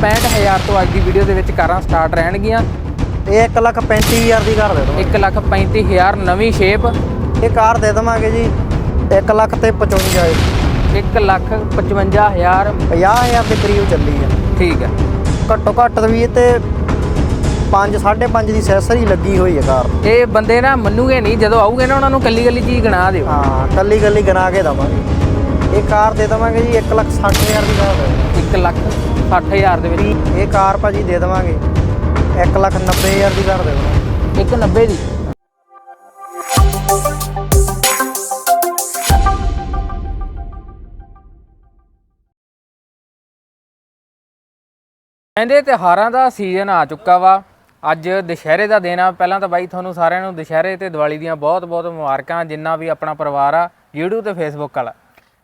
65000 ਤੋਂ ਅੱਜ ਦੀ ਵੀਡੀਓ ਦੇ ਵਿੱਚ ਕਾਰਾਂ ਸਟਾਰਟ ਰਹਿਣਗੀਆਂ। ਇਹ 1 ਲੱਖ 35000 ਦੀ ਕਾਰ ਦੇ ਦਵਾਂਗੇ। 135000 ਨਵੀਂ ਸ਼ੇਪ ਇਹ ਕਾਰ ਦੇ ਦਵਾਂਗੇ ਜੀ 1 ਲੱਖ ਤੇ 55 155000 50000 ਦੇ ਕਰੀਬ ਚੱਲੀ ਆ। ਠੀਕ ਹੈ ਘੱਟੋ ਘੱਟ ਵੀ ਇਹ ਤੇ 5 5.5 ਦੀ ਸੈਸਰੀ ਲੱਗੀ ਹੋਈ ਹੈ ਕਾਰ। ਇਹ ਬੰਦੇ ਨਾ ਮੰਨੂਗੇ ਨਹੀਂ ਜਦੋਂ ਆਊਗੇ ਨਾ ਉਹਨਾਂ ਨੂੰ ਕੱਲੀ ਕੱਲੀ ਚੀਜ਼ ਗਿਣਾ ਦਿਓ। ਹਾਂ ਕੱਲੀ ਕੱਲੀ ਗਨਾ ਕੇ ਦਵਾਂਗੇ। ਇਹ ਕਾਰ ਦੇ ਦਵਾਂਗੇ ਜੀ 1 ਲੱਖ 60000 ਦੀ ਕਾਰ ਦੇ 1 ਲੱਖ 60000 ਦੇ ਵਿੱਚ। ਇਹ ਕਾਰ ਭਾਜੀ ਦੇ ਦਵਾਂਗੇ। 1 ਲੱਖ 90000 ਦੀ ਕਾਰ ਦਵਾਂਗੇ 190 ਦੀ? ਕਹਿੰਦੇ ਤਿਉਹਾਰਾਂ ਦਾ ਸੀਜ਼ਨ ਆ ਚੁੱਕਾ ਵਾ। ਅੱਜ ਦੁਸ਼ਹਿਰੇ ਦਾ ਦਿਨ ਆ। ਪਹਿਲਾਂ ਤਾਂ ਬਾਈ ਤੁਹਾਨੂੰ ਸਾਰਿਆਂ ਨੂੰ ਦੁਸ਼ਹਿਰੇ ਤੇ ਦੀਵਾਲੀ ਦੀਆਂ ਬਹੁਤ-ਬਹੁਤ ਮੁਬਾਰਕਾਂ ਜਿੰਨਾ ਵੀ ਆਪਣਾ ਪਰਿਵਾਰ ਆ YouTube ਤੇ Facebook ਵਾਲਾ।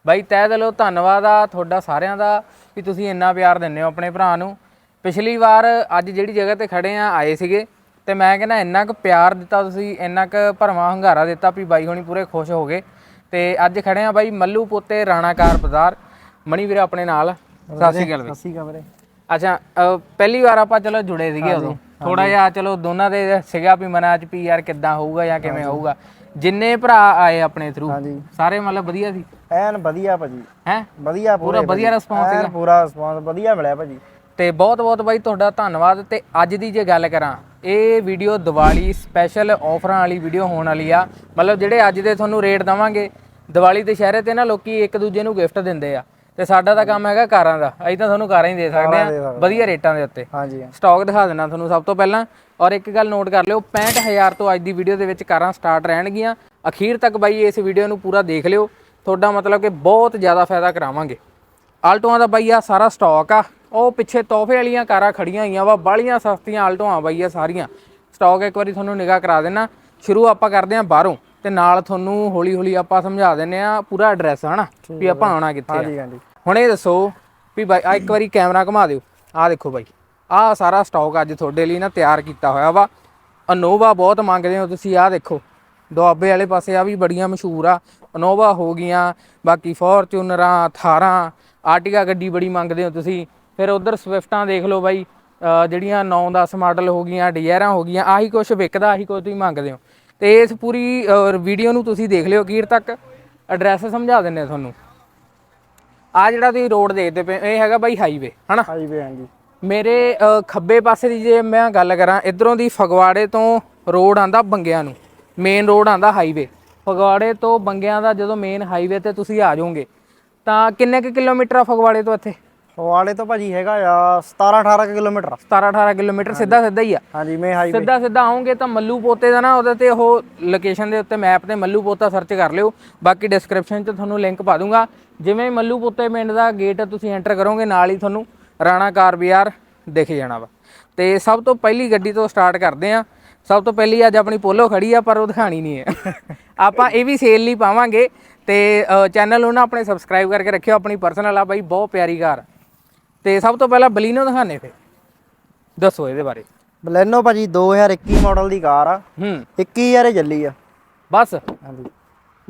ਬਾਈ ਤਹਿ ਦਿਲੋਂ ਧੰਨਵਾਦ ਆ ਤੁਹਾਡਾ ਸਾਰਿਆਂ ਦਾ ਵੀ ਤੁਸੀਂ ਇੰਨਾ ਪਿਆਰ ਦਿੰਦੇ ਹੋ ਆਪਣੇ ਭਰਾ ਨੂੰ। ਪਿਛਲੀ ਵਾਰ ਅੱਜ ਜਿਹੜੀ ਜਗ੍ਹਾ ਤੇ ਖੜੇ ਆ ਆਏ ਸੀਗੇ ਤੇ ਮੈਂ ਕਹਿੰਦਾ ਇੰਨਾ ਕੁ ਪਿਆਰ ਦਿੱਤਾ ਤੁਸੀਂ ਇੰਨਾ ਕੁ ਭਰਵਾਂ ਹੰਗਾਰਾ ਦਿੱਤਾ ਵੀ ਬਾਈ ਹੁਣੀ ਪੂਰੇ ਖੁਸ਼ ਹੋ ਗਏ। ਤੇ ਅੱਜ ਖੜੇ ਆ ਬਾਈ ਮੱਲੂ ਪੋਤੇ ਰਾਣਾਕਾਰ ਬਾਜ਼ਾਰ। ਮਣੀ ਵੀਰੇ ਆਪਣੇ ਨਾਲ। ਸਤਿ ਸ਼੍ਰੀ ਅਕਾਲ ਸੱਸੀ ਕਮਰੇ ਅੱਛਾ ਪਹਿਲੀ ਵਾਰ ਆਪਾਂ ਚਲੋ ਜੁੜੇ ਸੀਗੇ ਉਦੋਂ। ਥੋੜਾ ਜਿਹਾ ਚਲੋ ਦੋਨਾਂ ਦੇ ਸੀਗਾ ਵੀ ਮਨਾਂ ਚ ਵੀ ਯਾਰ ਕਿੱਦਾਂ ਹੋਊਗਾ ਜਾਂ ਕਿਵੇਂ ਹੋਊਗਾ। ਜਿੰਨੇ ਭਰਾ ਆਏ ਆਪਣੇ ਥਰੂ ਹਾਂਜੀ। ਸਾਰੇ ਮਤਲਬ ਵਧੀਆ ਸੀ? ਐਨ ਵਧੀਆ ਭਾਜੀ। ਹੈ? ਵਧੀਆ ਪੂਰਾ ਵਧੀਆ ਐਨ ਸੀਗਾ। ਪੂਰਾ ਰਿਸਪੌਂਸ ਵਧੀਆ ਮਿਲਿਆ ਭਾਜੀ। ਤੇ ਬਹੁਤ ਬਹੁਤ ਬਾਈ ਤੁਹਾਡਾ ਧੰਨਵਾਦ। ਤੇ ਅੱਜ ਦੀ ਜੇ ਗੱਲ ਕਰਾਂ ਇਹ ਵੀਡੀਓ ਦੀਵਾਲੀ ਸਪੈਸ਼ਲ ਆਫਰਾਂ ਵਾਲੀ ਵੀਡੀਓ ਹੋਣ ਵਾਲੀ ਆ। ਮਤਲਬ ਜਿਹੜੇ ਅੱਜ ਦੇ ਤੁਹਾਨੂੰ ਰੇਟ ਦਵਾਂਗੇ ਦੀਵਾਲੀ ਤੇ ਸ਼ਹਿਰੇ ਤੇ ਨਾ ਲੋਕੀ ਇੱਕ ਦੂਜੇ ਨੂੰ ਗਿਫਟ ਦਿੰਦੇ ਆ। ਤੇ ਸਾਡਾ ਤਾਂ ਕੰਮ ਹੈਗਾ ਕਾਰਾਂ ਦਾ। ਅਸੀਂ ਤਾਂ ਤੁਹਾਨੂੰ ਕਾਰਾਂ ਹੀ ਦੇ ਸਕਦੇ ਦੇ ਆ ਸਕਦੇ ਵਧੀਆ ਰੇਟਾਂ ਦੇ ਉੱਤੇ। ਹਾਂਜੀ ਸਟਾਕ ਦਿਖਾ ਦੇਣਾ ਤੁਹਾਨੂੰ ਸਭ ਤੋਂ ਪਹਿਲਾਂ। ਔਰ ਇੱਕ ਗੱਲ ਨੋਟ ਕਰ ਲਿਓ 65000 ਤੋਂ ਅੱਜ ਦੀ ਵੀਡੀਓ ਦੇ ਵਿੱਚ ਕਾਰਾਂ ਸਟਾਰਟ ਰਹਿਣਗੀਆਂ। ਅਖੀਰ ਤੱਕ ਬਾਈ ਇਸ ਵੀਡੀਓ ਨੂੰ ਪੂਰਾ ਦੇਖ ਲਿਓ। ਤੁਹਾਡਾ ਮਤਲਬ ਕਿ ਬਹੁਤ ਜ਼ਿਆਦਾ ਫਾਇਦਾ ਕਰਾਵਾਂਗੇ। ਆਲਟੋਆਂ ਦਾ ਬਾਈ ਆ ਸਾਰਾ ਸਟਾਕ ਆ। ਉਹ ਪਿੱਛੇ ਤੋਹਫੇ ਵਾਲੀਆਂ ਕਾਰਾਂ ਖੜੀਆਂ ਹੋਈਆਂ ਵਾ। ਬਾਲੀਆਂ ਸਸਤੀਆਂ ਆਲਟੋਆਂ ਬਾਈ ਆ ਸਾਰੀਆਂ। ਸਟਾਕ ਇੱਕ ਵਾਰੀ ਤੁਹਾਨੂੰ ਨਿਗਾਹ ਕਰਾ ਦੇਣਾ। ਸ਼ੁਰੂ ਆਪਾਂ ਕਰਦੇ ਆਂ ਬਾਹਰੋਂ। ਤੇ ਨਾਲ ਤੁਹਾਨੂੰ ਹੌਲੀ ਹੌਲੀ ਆਪਾਂ ਸਮਝਾ ਦਿੰਨੇ ਆ ਪੂਰਾ ਐਡਰੈਸ ਹਨਾ? ਵੀ ਆਪਾਂ ਆਉਣਾ ਕਿੱਥੇ ਆ? ਹਾਂਜੀ ਹਾਂਜੀ। ਹੁਣ ਇਹ ਦੱਸੋ ਵੀ ਬਾਈ ਆ ਇੱਕ ਵਾਰੀ ਕੈਮਰਾ ਘੁਮਾ ਦਿਓ। ਆਹ ਦੇਖੋ ਬਾਈ। ਆਹ ਸਾਰਾ ਸਟਾਕ ਅੱਜ ਤੁਹਾਡੇ ਲਈ ਨਾ ਤਿਆਰ ਕੀਤਾ ਹੋਇਆ ਵਾ। ਅਨੋਵਾ ਬਹੁਤ ਮੰਗਦੇ ਹੋ ਤੁਸੀਂ ਆਹ ਦੇਖੋ। ਦੁਆਬੇ ਵਾਲੇ ਪਾਸੇ ਆ ਵੀ ਬੜੀਆਂ ਮਸ਼ਹੂਰ ਆ। ਅਨੋਵਾ ਹੋ ਗਈਆਂ ਬਾਕੀ ਫੋਰਚੂਨਰਾਂ ਥਾਰਾਂ ਆਰਟਿਗਾ ਗੱਡੀ ਬੜੀ ਮੰਗਦੇ ਹੋ ਤੁਸੀਂ। ਫਿਰ ਉਧਰ ਸਵਿਫਟਾਂ ਦੇਖ ਲਓ ਬਾਈ। ਜਿਹੜੀਆਂ 9-10 ਮਾਡਲ ਹੋ ਗਈਆਂ ਡਿਜ਼ਾਇਰਾਂ ਹੋ ਗਈਆਂ ਆਹੀ ਕੁਝ ਵਿਕਦਾ ਆਹੀ ਕੁਝ ਤੁਸੀਂ ਮੰਗਦੇ ਹੋ। ਤੇ ਇਸ ਪੂਰੀ ਵੀਡੀਓ ਨੂੰ ਤੁਸੀਂ ਦੇਖ ਲਿਓ ਅਖੀਰ ਤੱਕ ਐਡਰੈਸ ਸਮਝਾ ਦਿੰਨੇ ਤੁਹਾਨੂੰ। ਆ ਜਿਹੜਾ ਤੁਸੀਂ ਰੋਡ ਦੇਖਦੇ ਪਏ ਇਹ ਹੈਗਾ ਬਾਈ ਹਾਈਵੇ ਹਨਾ? ਹਾਈਵੇ ਹਾਂਜੀ। ਮੇਰੇ ਖੱਬੇ ਪਾਸੇ ਦੀ ਜੇ ਮੈਂ ਗੱਲ ਕਰਾਂ ਇਧਰੋਂ ਦੀ ਫਗਵਾੜੇ ਤੋਂ ਰੋਡ ਆਂਦਾ ਬੰਗਿਆਂ ਨੂੰ ਮੇਨ ਰੋਡ ਆਂਦਾ ਹਾਈਵੇ ਫਗਵਾੜੇ ਤੋਂ ਬੰਗਿਆਂ ਦਾ ਜਦੋਂ ਮੇਨ ਹਾਈਵੇ ਤੇ ਤੁਸੀਂ ਆ ਜਾਓਗੇ ਤਾਂ ਕਿੰਨੇ ਕੁ ਕਿਲੋਮੀਟਰ ਆ ਫਗਵਾੜੇ ਤੋਂ ਇੱਥੇ? ਫਗਵਾੜੇ ਤੋਂ ਭਾਜੀ ਹੈਗਾ ਆ 17 18 ਕਿਲੋਮੀਟਰ। 17 18 ਕਿਲੋਮੀਟਰ ਸਿੱਧਾ ਸਿੱਧਾ ਹੀ ਆ। ਹਾਂਜੀ ਮੈਂ ਹਾਈਵੇ ਸਿੱਧਾ ਸਿੱਧਾ ਆਉਂਗੇ ਤਾਂ ਮੱਲੂ ਪੋਤੇ ਦਾ ਨਾ ਉਹਦੇ ਤੇ ਉਹ ਲੋਕੇਸ਼ਨ ਦੇ ਉੱਤੇ ਮੈਪ ਤੇ ਮੱਲੂ ਪੋਤਾ ਸਰਚ ਕਰ ਲਿਓ। ਬਾਕੀ ਡਿਸਕ੍ਰਿਪਸ਼ਨ 'ਚ ਤੁਹਾਨੂੰ ਲਿੰਕ ਪਾ ਦੂੰਗਾ। ਜਿਵੇਂ ਮੱਲੂ ਪੋਤੇ ਪਿੰਡ ਦਾ ਗੇਟ ਤੁਸੀਂ ਐਂਟਰ ਕਰੋਗੇ ਨਾਲ ਹੀ ਤੁਹਾਨੂੰ ਰਾਣਾ ਕਾਰ ਬਾਜ਼ਾਰ ਦਿਖ ਜਾਣਾ ਵਾ। ਤੇ ਸਭ ਤੋਂ ਪਹਿਲੀ ਗੱਡੀ ਤੋਂ ਸਟਾਰਟ ਕਰਦੇ ਆ। ਸਭ ਤੋਂ ਪਹਿਲੀ ਅੱਜ ਆਪਣੀ ਪੋਲੋ ਖੜੀ ਆ ਪਰ ਉਹ ਦਿਖਾਣੀ ਨਹੀਂ ਹੈ। ਆਪਾਂ ਇਹ ਵੀ ਸੇਲ ਲਈ ਪਾਵਾਂਗੇ। ਤੇ ਚੈਨਲ ਨੂੰ ਨਾ ਆਪਣੇ ਸਬਸਕ੍ਰਾਈਬ ਕਰਕੇ ਰੱਖਿਓ। ਆਪਣੀ ਪਰਸਨਲ ਆ ਬਾਈ ਬਹੁਤ ਪਿਆਰੀ ਕਾਰ। ਤੇ ਸਭ ਤੋਂ ਪਹਿਲਾਂ ਬਲੀਨੋ ਦਿਖਾਣੇ ਫੇ ਦੱਸੋ ਇਹਦੇ ਬਾਰੇ। ਬਲੈਨੋ ਭਾਜੀ 2021 ਮਾਡਲ ਦੀ ਕਾਰ ਆ। ਹੂੰ। 21000 ਹੀ ਚੱਲੀ ਆ। ਬਸ। ਹਾਂਜੀ।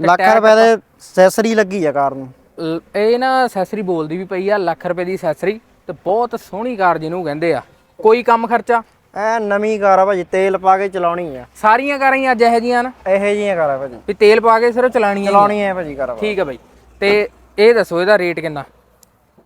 ਲੱਖ ਰੁਪਏ ਦੇ ਸੈਸਰੀ ਲੱਗੀ ਆ ਕਾਰ ਨੂੰ। ਲ- ਇਹ ਨਾ ਅਸੈਸਰੀ ਬੋਲਦੀ ਵੀ ਪਈ ਆ ਲੱਖ ਰੁਪਏ ਦੀ ਅਸੈਸਰੀ ਤੇ ਬਹੁਤ ਸੋਹਣੀ ਕਾਰ ਜਿਹਨੂੰ ਕਹਿੰਦੇ ਆ। ਕੋਈ ਕੰਮ ਖਰਚਾ? ਐ ਨਵੀਂ ਕਾਰ ਆ ਭਾਜੀ ਤੇਲ ਪਾ ਕੇ ਚਲਾਉਣੀ ਆ। ਸਾਰੀਆਂ ਕਾਰਾਂ ਹੀ ਅੱਜ ਇਹੋ ਜੀਆਂ ਨਾ? ਇਹੋ ਜਿਹੀਆਂ ਕਾਰਾਂ ਭਾਜੀ। ਵੀ ਤੇਲ ਪਾ ਕੇ ਸਿਰਫ ਚਲਾਣੀਆਂ ਹੀ ਆ। ਚਲਾਉਣੀ ਐ ਭਾਜੀ ਕਾਰ। ਠੀਕ ਹੈ ਬਾਈ ਤੇ ਇਹ ਦੱਸੋ ਇਹਦਾ ਰੇਟ ਕਿੰਨਾ?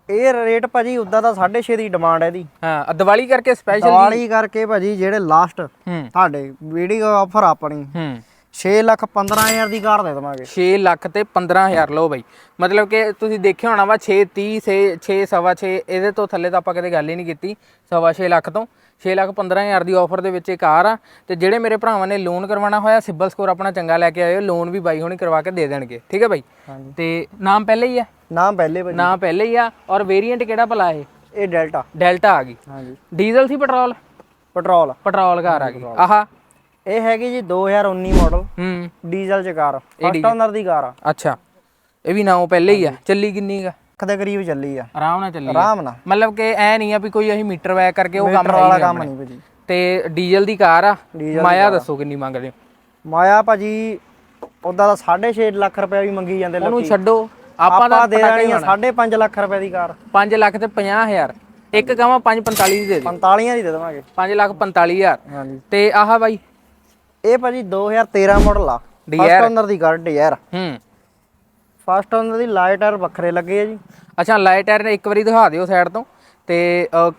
ਇਹ ਰੇਟ ਭਾਜੀ ਉਦਾਂ ਦਾ 6.5 ਦੀ ਡਿਮਾਂਡ ਹੈ ਇਹਦੀ। ਹਾਂ ਦੀਵਾਲੀ ਕਰਕੇ ਸਪੈਸ਼ਲ ਦੀਵਾਲੀ ਕਰਕੇ ਭਾਜੀ ਜਿਹੜੇ ਲਾਸਟ ਹੂੰ। ਤੁਹਾਡੇ ਵੀਡੀਓ ਆਫਰ ਆਪਣੀ ਹੂੰ। 6 ਲੱਖ 15000 ਦੀ ਕਾਰ ਦੇ ਦਵਾਂਗੇ। 6 ਲੱਖ ਤੇ 15000 ਲਓ ਬਾਈ। ਮਤਲਬ ਕਿ ਤੁਸੀਂ ਦੇਖਿਆ ਹੋਣਾ ਵਾ 6 30 ਸੇ 6 ਸਵਾ 6 ਇਹਦੇ ਤੋਂ ਥੱਲੇ ਤਾਂ ਆਪਾਂ ਕਦੇ ਗੱਲ ਹੀ ਨਹੀਂ ਕੀਤੀ ਸਵਾ 6 ਲੱਖ ਤੋਂ। 6 ਲੱਖ 15000 ਦੀ ਆਫਰ ਦੇ ਵਿੱਚ ਇਹ ਕਾਰ ਆ ਤੇ ਜਿਹੜੇ ਮੇਰੇ ਭਰਾਵਾਂ ਨੇ ਲੋਨ ਕਰਵਾਉਣਾ ਹੋਇਆ ਸਿਬਲ ਸਕੋਰ ਆਪਣਾ ਚੰਗਾ ਲੈ ਕੇ ਆਇਓ ਲੋਨ ਵੀ ਬਾਈ ਹੁਣੀ ਕਰਵਾ ਕੇ ਦੇ ਦੇਣਗੇ। ਠੀਕ ਹੈ ਬਾਈ? ਤੇ ਨਾਮ ਪਹਿਲੇ ਹੀ ਆ? ਨਾਮ ਪਹਿਲੇ ਭਾਜੀ ਨਾਮ ਪਹਿਲੇ ਹੀ ਆ ਔਰ ਵੇਰੀਐਂਟ ਕਿਹੜਾ ਭਲਾ ਇਹ? ਇਹ ਡੈਲਟਾ। ਡੈਲਟਾ ਆ ਗਈ। ਹਾਂਜੀ। ਡੀਜ਼ਲ ਸੀ ਪੈਟਰੋਲ? ਪੈਟਰੋਲ। ਪੈਟਰੋਲ ਕਾਰ ਆ ਗਈ। ਆਹਾ। ਇਹ ਹੈਗੀ ਜੀ 2019 ਮਾਡਲ ਹੂੰ। ਡੀਜ਼ਲ ਚ ਕਾਰ। ਫਸਟ ਓਨਰ ਦੀ ਕਾਰ ਆ। ਅੱਛਾ। ਇਹ ਵੀ ਨਾਮ ਪਹਿਲੇ ਹੀ ਆ। ਚੱਲੀ ਕਿੰਨੀ ਗਾ ਲੱਖ ਦੇ ਕਰੀਬ ਚੱਲੀ ਆ। ਆਰਾਮ ਨਾਲ ਚੱਲੀ ਆ। ਆਰਾਮ ਨਾਲ। ਮਤਲਬ ਕਿ ਐ ਨਹੀਂ ਆ ਵੀ ਕੋਈ ਅਸੀਂ ਮੀਟਰ ਵੈਕ ਕਰਕੇ ਉਹ ਕੰਮ ਵਾਲਾ ਕੰਮ ਨਹੀਂ ਭਾਜੀ। ਤੇ ਡੀਜ਼ਲ ਦੀ ਕਾਰ ਆ। ਮਾਇਆ ਦੱਸੋ ਕਿੰਨੀ ਮੰਗਦੇ ਮਾਇਆ ਭਾਜੀ ਉਦਾਂ ਦਾ 6.5 ਲੱਖ ਰੁਪਏ ਵੀ ਮੰਗੀ ਜਾਂਦੇ ਉਹਨੂੰ ਲੋਕੀ। ਛੱਡੋ। ਆਪਾਂ ਆਪਾਂ ਤਾਂ ਦੇ ਦੇਣੀ ਆ 5.5 ਲੱਖ ਰੁਪਏ ਦੀ ਕਾਰ। 5 ਲੱਖ ਤੇ 50000 ਇੱਕ ਕਹਾਂ 545 ਦੀ ਦੇ ਦਿਓ। 45 ਦੀ ਦੇ ਦੇਵਾਂਗੇ। 5 ਲੱਖ 45000 ਹਾਂਜੀ। ਤੇ ਆਹ ਬਾਈ। ਇਹ ਭਾਜੀ 2013 ਮਾਡਲ ਆ? ਫਸਟ ਓਨਰ ਦੀ ਕਾਰ ਡਿਜ਼ਾਇਰ ਹੂੰ। ਫਸਟ ਓਨਰ ਦੀ ਲਾਈਟ ਟਾਇਰ ਵੱਖਰੇ ਲੱਗੇ ਆ ਜੀ। ਅੱਛਾ ਲਾਈਟ ਟਾਇਰ ਇੱਕ ਵਾਰੀ ਦਿਖਾ ਦਿਓ ਸਾਈਡ ਤੋਂ। ਤੇ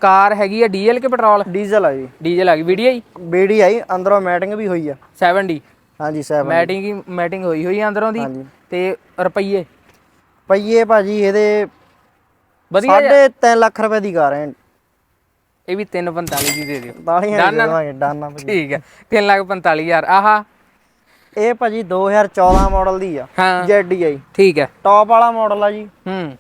ਕਾਰ ਹੈਗੀ ਆ ਡੀਜ਼ਲ ਕਿ ਪੈਟਰੋਲ? ਡੀਜ਼ਲ ਆ ਜੀ। ਡੀਜ਼ਲ ਆ ਗਈ। ਵੀਡੀਆਈ ਬੀਡੀ ਆਈ ਅੰਦਰੋਂ ਮੈਟਿੰਗ ਵੀ ਹੋਈ ਆ। 70 ਹਾਂਜੀ 7 ਮੈਟਿੰਗ ਹੀ ਮੈਟਿੰਗ ਹੋਈ ਹੋਈ ਆ ਅੰਦਰੋਂ ਦੀ। ਤੇ ਰੁਪਈਏ? ਪਈਏ ਭਾਜੀ ਇਹਦੇ ਵਧੀਆ ਜਿਹਾ- ਸਾਢੇ 3 ਲੱਖ ਰੁਪਏ ਦੀ ਕਾਰ ਹੈ ਇਹ। ਵੀ 345 ਦੀ ਦੇ ਦਿਓ। ਦਾਲੀਆਂ Done ਦੇ ਆ? ਦੇਵਾਂਗੇ ਡਨ ਭਾਜੀ। ਠੀਕ ਹੈ 3 ਲੱਖ 45000 ਆਹਾ। ਇਹ ਭਾਜੀ 2014 ਮਾਡਲ ਦੀ ਆ ਹਾਂ। ZDI ਠੀਕ ਹੈ। ਟੌਪ ਵਾਲਾ ਮਾਡਲ ਆ ਜੀ। ਹੂੰ।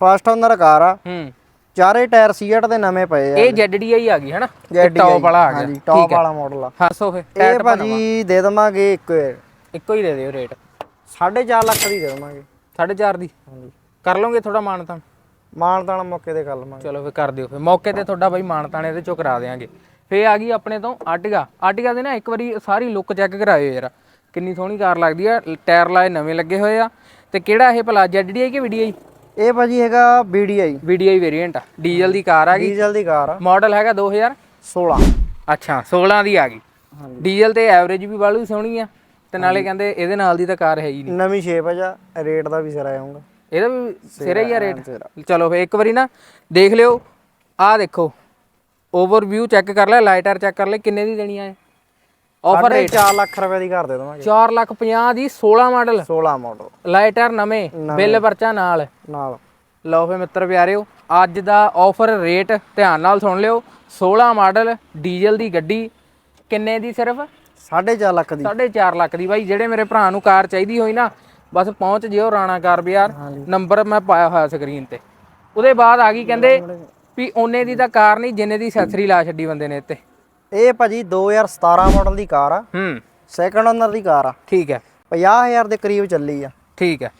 ਫਸਟ ਓਨਰ ਕਾਰ ਆ। ਹੂੰ। ਚਾਰੇ ਟਾਇਰ ਸੀਟ ਦੇ ਨਵੇਂ ਪਏ ਆ। ਇਹ ZDI ਆ ਗਈ ਹੈ ਨਾ ZDI ਟੌਪ ਵਾਲਾ ਆ ਗਿਆ। ਹਾਂਜੀ ਟੌਪ ਵਾਲਾ ਮਾਡਲ ਆ। ਹਾਂ ਸੋ ਫੇ ਇਹ ਭਾਜੀ ਦੇ ਦਵਾਂਗੇ ਇੱਕ ਇੱਕੋ ਹੀ ਦੇ ਦਿਓ ਰੇਟ। 4.5 ਲੱਖ ਦੀ ਦੇ ਦਵਾਂਗੇ। 4.5 ਦੀ। ਹਾਂਜੀ। ਕਰ ਲਓਗੇ ਥੋੜਾ ਮਾਨਤਾਨ? ਮਾਨਤਾਨ ਮੌਕੇ ਤੇ ਕਰ ਲਵਾਂਗੇ। ਚਲੋ ਫੇ ਕਰ ਦਿਓ ਫੇ ਮੌਕੇ ਤੇ ਤੁਹਾਡਾ ਬਾਈ ਮਾਨਤਾਨ ਇਹਦੇ ਚੋਂ ਕਰਾ ਦੇਾਂਗੇ ਫੇ ਆ ਗਈ ਆਪਣੇ ਤੋਂ ਆਟਿਗਾ ਆਟਿਗਾ ਦੇ ਨਾ ਇੱਕ ਵਾਰੀ ਸਾਰੀ ਲੁੱਕ ਚੈੱਕ ਕਰਾਇਓ ਯਾਰ। ਕਿੰਨੀ ਸੋਹਣੀ ਕਾਰ ਲੱਗਦੀ ਆ। ਟਾਇਰ ਲਾਏ ਨਵੇਂ ਲੱਗੇ ਹੋਏ ਆ। ਤੇ ਕਿਹੜਾ ਇਹ ਭਲਾ ZDI ਕਿ VDI ਇਹ ਭਾਜੀ ਹੈਗਾ BDI VDI ਵੇਰੀਐਂਟ ਆ। ਡੀਜ਼ਲ ਦੀ ਕਾਰ ਆ ਗਈ। ਡੀਜ਼ਲ ਦੀ ਕਾਰ ਆ। ਮਾਡਲ ਹੈਗਾ 2000 16 ਅੱਛਾ 16 ਦੀ ਆ ਗਈ। ਹਾਂਜੀ। ਡੀਜ਼ਲ ਤੇ ਐਵਰੇਜ ਵੀ ਬਾਲੂ ਸੋਹਣੀ ਆ। ਤੇ ਨਾਲੇ ਕਹਿੰਦੇ ਇਹਦੇ ਨਾਲ ਦੀ ਤਾਂ ਕਾਰ ਹੈ ਹੀ ਨਹੀਂ। ਨਵੀਂ ਸ਼ੇਪ ਆ ਜਾ ਰੇਟ ਦਾ ਵੀ ਸਿਰਾ ਆਉਂਗਾ ਇਹਦਾ ਵੀ ਸਿਰੇ ਹੀ ਆ ਰੇਟ। ਚਲੋ ਫੇ ਇੱਕ ਵਾਰੀ ਨਾ ਦੇਖ ਲਿਓ ਆਹ ਦੇਖੋ। ਓਵਰਵਿਊ ਚੈੱਕ ਕਰ ਲੈ ਲਾਈਟਰ ਚੈੱਕ ਕਰ ਲੈ ਕਿੰਨੇ ਦੀ ਦੇਣੀ ਆ ਆਫਰ ਰੇਟ 4 ਲੱਖ ਰੁਪਏ ਦੀ ਕਰ ਦੇ ਦਵਾਂਗੇ। 4 ਲੱਖ 50 ਦੀ 16 ਮਾਡਲ 16 ਮਾਡਲ ਲਾਈਟਰ ਨਵੇਂ ਬਿੱਲ ਪਰਚਾ ਨਾਲ। ਨਾਲ। ਲਓ ਫੇ ਮਿੱਤਰ ਪਿਆਰਿਓ ਅੱਜ ਦਾ ਆਫਰ ਰੇਟ ਧਿਆਨ ਨਾਲ ਸੁਣ ਲਿਓ। 16 ਮਾਡਲ ਡੀਜ਼ਲ ਦੀ ਗੱਡੀ ਕਿੰਨੇ ਦੀ ਸਿਰਫ? 4.5 ਲੱਖ ਦੀ। 4.5 ਲੱਖ ਦੀ ਬਾਈ ਜਿਹੜੇ ਮੇਰੇ ਭਰਾ ਨੂੰ ਕਾਰ ਚਾਹੀਦੀ ਹੋਈ ਨਾ ਬਸ ਪਹੁੰਚ ਜਿਓ ਰਾਣਾ ਕਾਰ ਬਾਜ਼ਾਰ। ਨੰਬਰ ਮੈਂ ਪਾਇਆ ਹੋਇਆ ਸਕਰੀਨ ਤੇ। ਉਹਦੇ ਬਾਅਦ ਆ ਗਈ ਕਹਿੰਦੇ ਵੀ ਉਹਨੇ ਦੀ ਤਾਂ ਕਾਰ ਨਹੀਂ ਜਿੰਨੇ ਦੀ ਅਸੈਸਰੀ ਲਾ ਛੱਡੀ ਬੰਦੇ ਨੇ ਇੱਥੇ। ਇਹ ਭਾਜੀ 2017 ਮਾਡਲ ਦੀ ਕਾਰ ਆ। ਹੂੰ। ਸੈਕੰਡ ਓਨਰ ਦੀ ਕਾਰ ਆ। ਠੀਕ ਹੈ। 50000 ਦੇ ਕਰੀਬ ਚੱਲੀ ਆ। ਠੀਕ ਹੈ।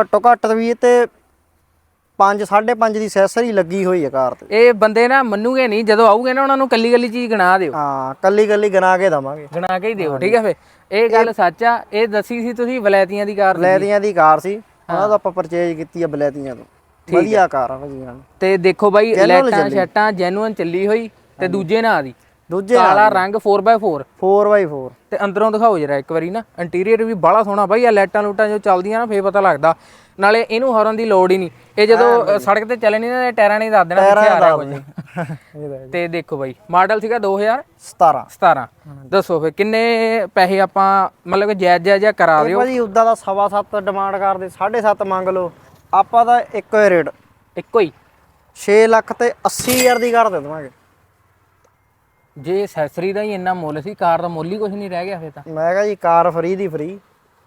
ਘੱਟੋ ਘੱਟ ਵੀ ਤੇ 5 5.5 ਦੀ ਸੈਸਰੀ ਲੱਗੀ ਹੋਈ ਆ ਕਾਰ ਤੇ। ਇਹ ਬੰਦੇ ਨਾ ਮੰਨੂਗੇ ਨਹੀਂ ਜਦੋਂ ਆਊਗੇ ਨਾ ਉਹਨਾਂ ਨੂੰ ਕੱਲੀ ਕੱਲੀ ਚੀਜ਼ ਗਿਣਾ ਦਿਓ। ਹਾਂ ਕੱਲੀ ਕੱਲੀ ਗਨਾ ਕੇ ਦਵਾਂਗੇ। ਗਿਣਾ ਕੇ ਹੀ ਦਿਓ ਠੀਕ ਹੈ ਫੇ ਇਹ ਗੱਲ ਸੱਚ ਆ ਇਹ ਦੱਸੀ ਸੀ ਤੁਸੀਂ ਵਲੈਤੀਆਂ ਦੀ ਕਾਰ ਦੀ। ਬਲੈਤੀਆਂ ਦੀ ਕਾਰ ਸੀ ਉਹਨਾਂ ਦਾ ਆਪਾਂ ਪਰਚੇਜ ਕੀਤੀ ਆ ਬਲੈਤੀਆਂ ਤੋਂ। ਵਧੀਆ ਕਾਰ ਆ ਨਾਲ ਤੇ ਦੇਖੋ ਬਾਈ ਲੈਟਾਂ ਸ਼ੈਟਾਂ ਜੈਨੂਅਨ ਚੱਲੀ ਹੋਈ ਤੇ ਦੂਜੇ ਨਾਂ ਦੀ। ਦੂਜੇ ਕਾਲਾ ਰੰਗ 4x4 4x4 ਤੇ ਅੰਦਰੋਂ ਦਿਖਾਓ ਜਰਾ ਇੱਕ ਵਾਰੀ ਨਾ। ਇੰਟੀਰੀਅਰ ਵੀ ਬੜਾ ਸੋਹਣਾ ਬਾਈ ਆ ਲਾਈਟਾਂ ਲੂਟਾਂ ਜੋ ਚੱਲਦੀਆਂ ਨਾ ਫੇਰ ਪਤਾ ਲੱਗਦਾ। ਨਾਲੇ ਇਹਨੂੰ ਹਰਨ ਦੀ ਲੋੜ ਹੀ ਨਹੀਂ। ਇਹ ਜਦੋਂ ਸੜਕ ਤੇ ਚੱਲੇ ਨਹੀਂ ਨਾ ਟਾਇਰਾਂ ਨੇ ਦੱਸ ਦੇਣਾ ਪਿੱਛੇ ਆ ਰਿਹਾ ਕੁਝ ਤੇ ਦੇਖੋ ਬਾਈ ਮਾਡਲ ਸੀਗਾ 17 2017 ਦੱਸੋ ਫੇ ਕਿੰਨੇ ਪੈਸੇ ਆਪਾਂ ਮਤਲਬ ਕਿ ਜਾਇਜ਼ ਜਾਇਜ਼ ਕਰਾ ਦਿਓ? ਭਾਜੀ ਉਦਾਂ ਦਾ ਸਵਾ ਸੱਤ ਡਿਮਾਂਡ ਕਰਦੇ 7.5 ਮੰਗ ਲਓ। ਆਪਾਂ ਤਾਂ ਇੱਕੋ ਹੀ ਰੇਟ। ਇੱਕੋ ਹੀ। 6 ਲੱਖ ਤੇ 80000 ਦੀ ਕਰ ਦੇ ਦਵਾਂਗੇ। ਜੇ ਐਕਸੈਸਰੀ ਦਾ ਹੀ ਇੰਨਾ ਮੁੱਲ ਸੀ ਕਾਰ ਦਾ ਮੁੱਲ ਹੀ ਕੁਝ ਨਹੀਂ ਰਹਿ ਗਿਆ ਫੇ ਤਾਂ। ਮੈਂ ਕਿਹਾ ਜੀ ਕਾਰ ਫਰੀ ਦੀ ਫਰੀ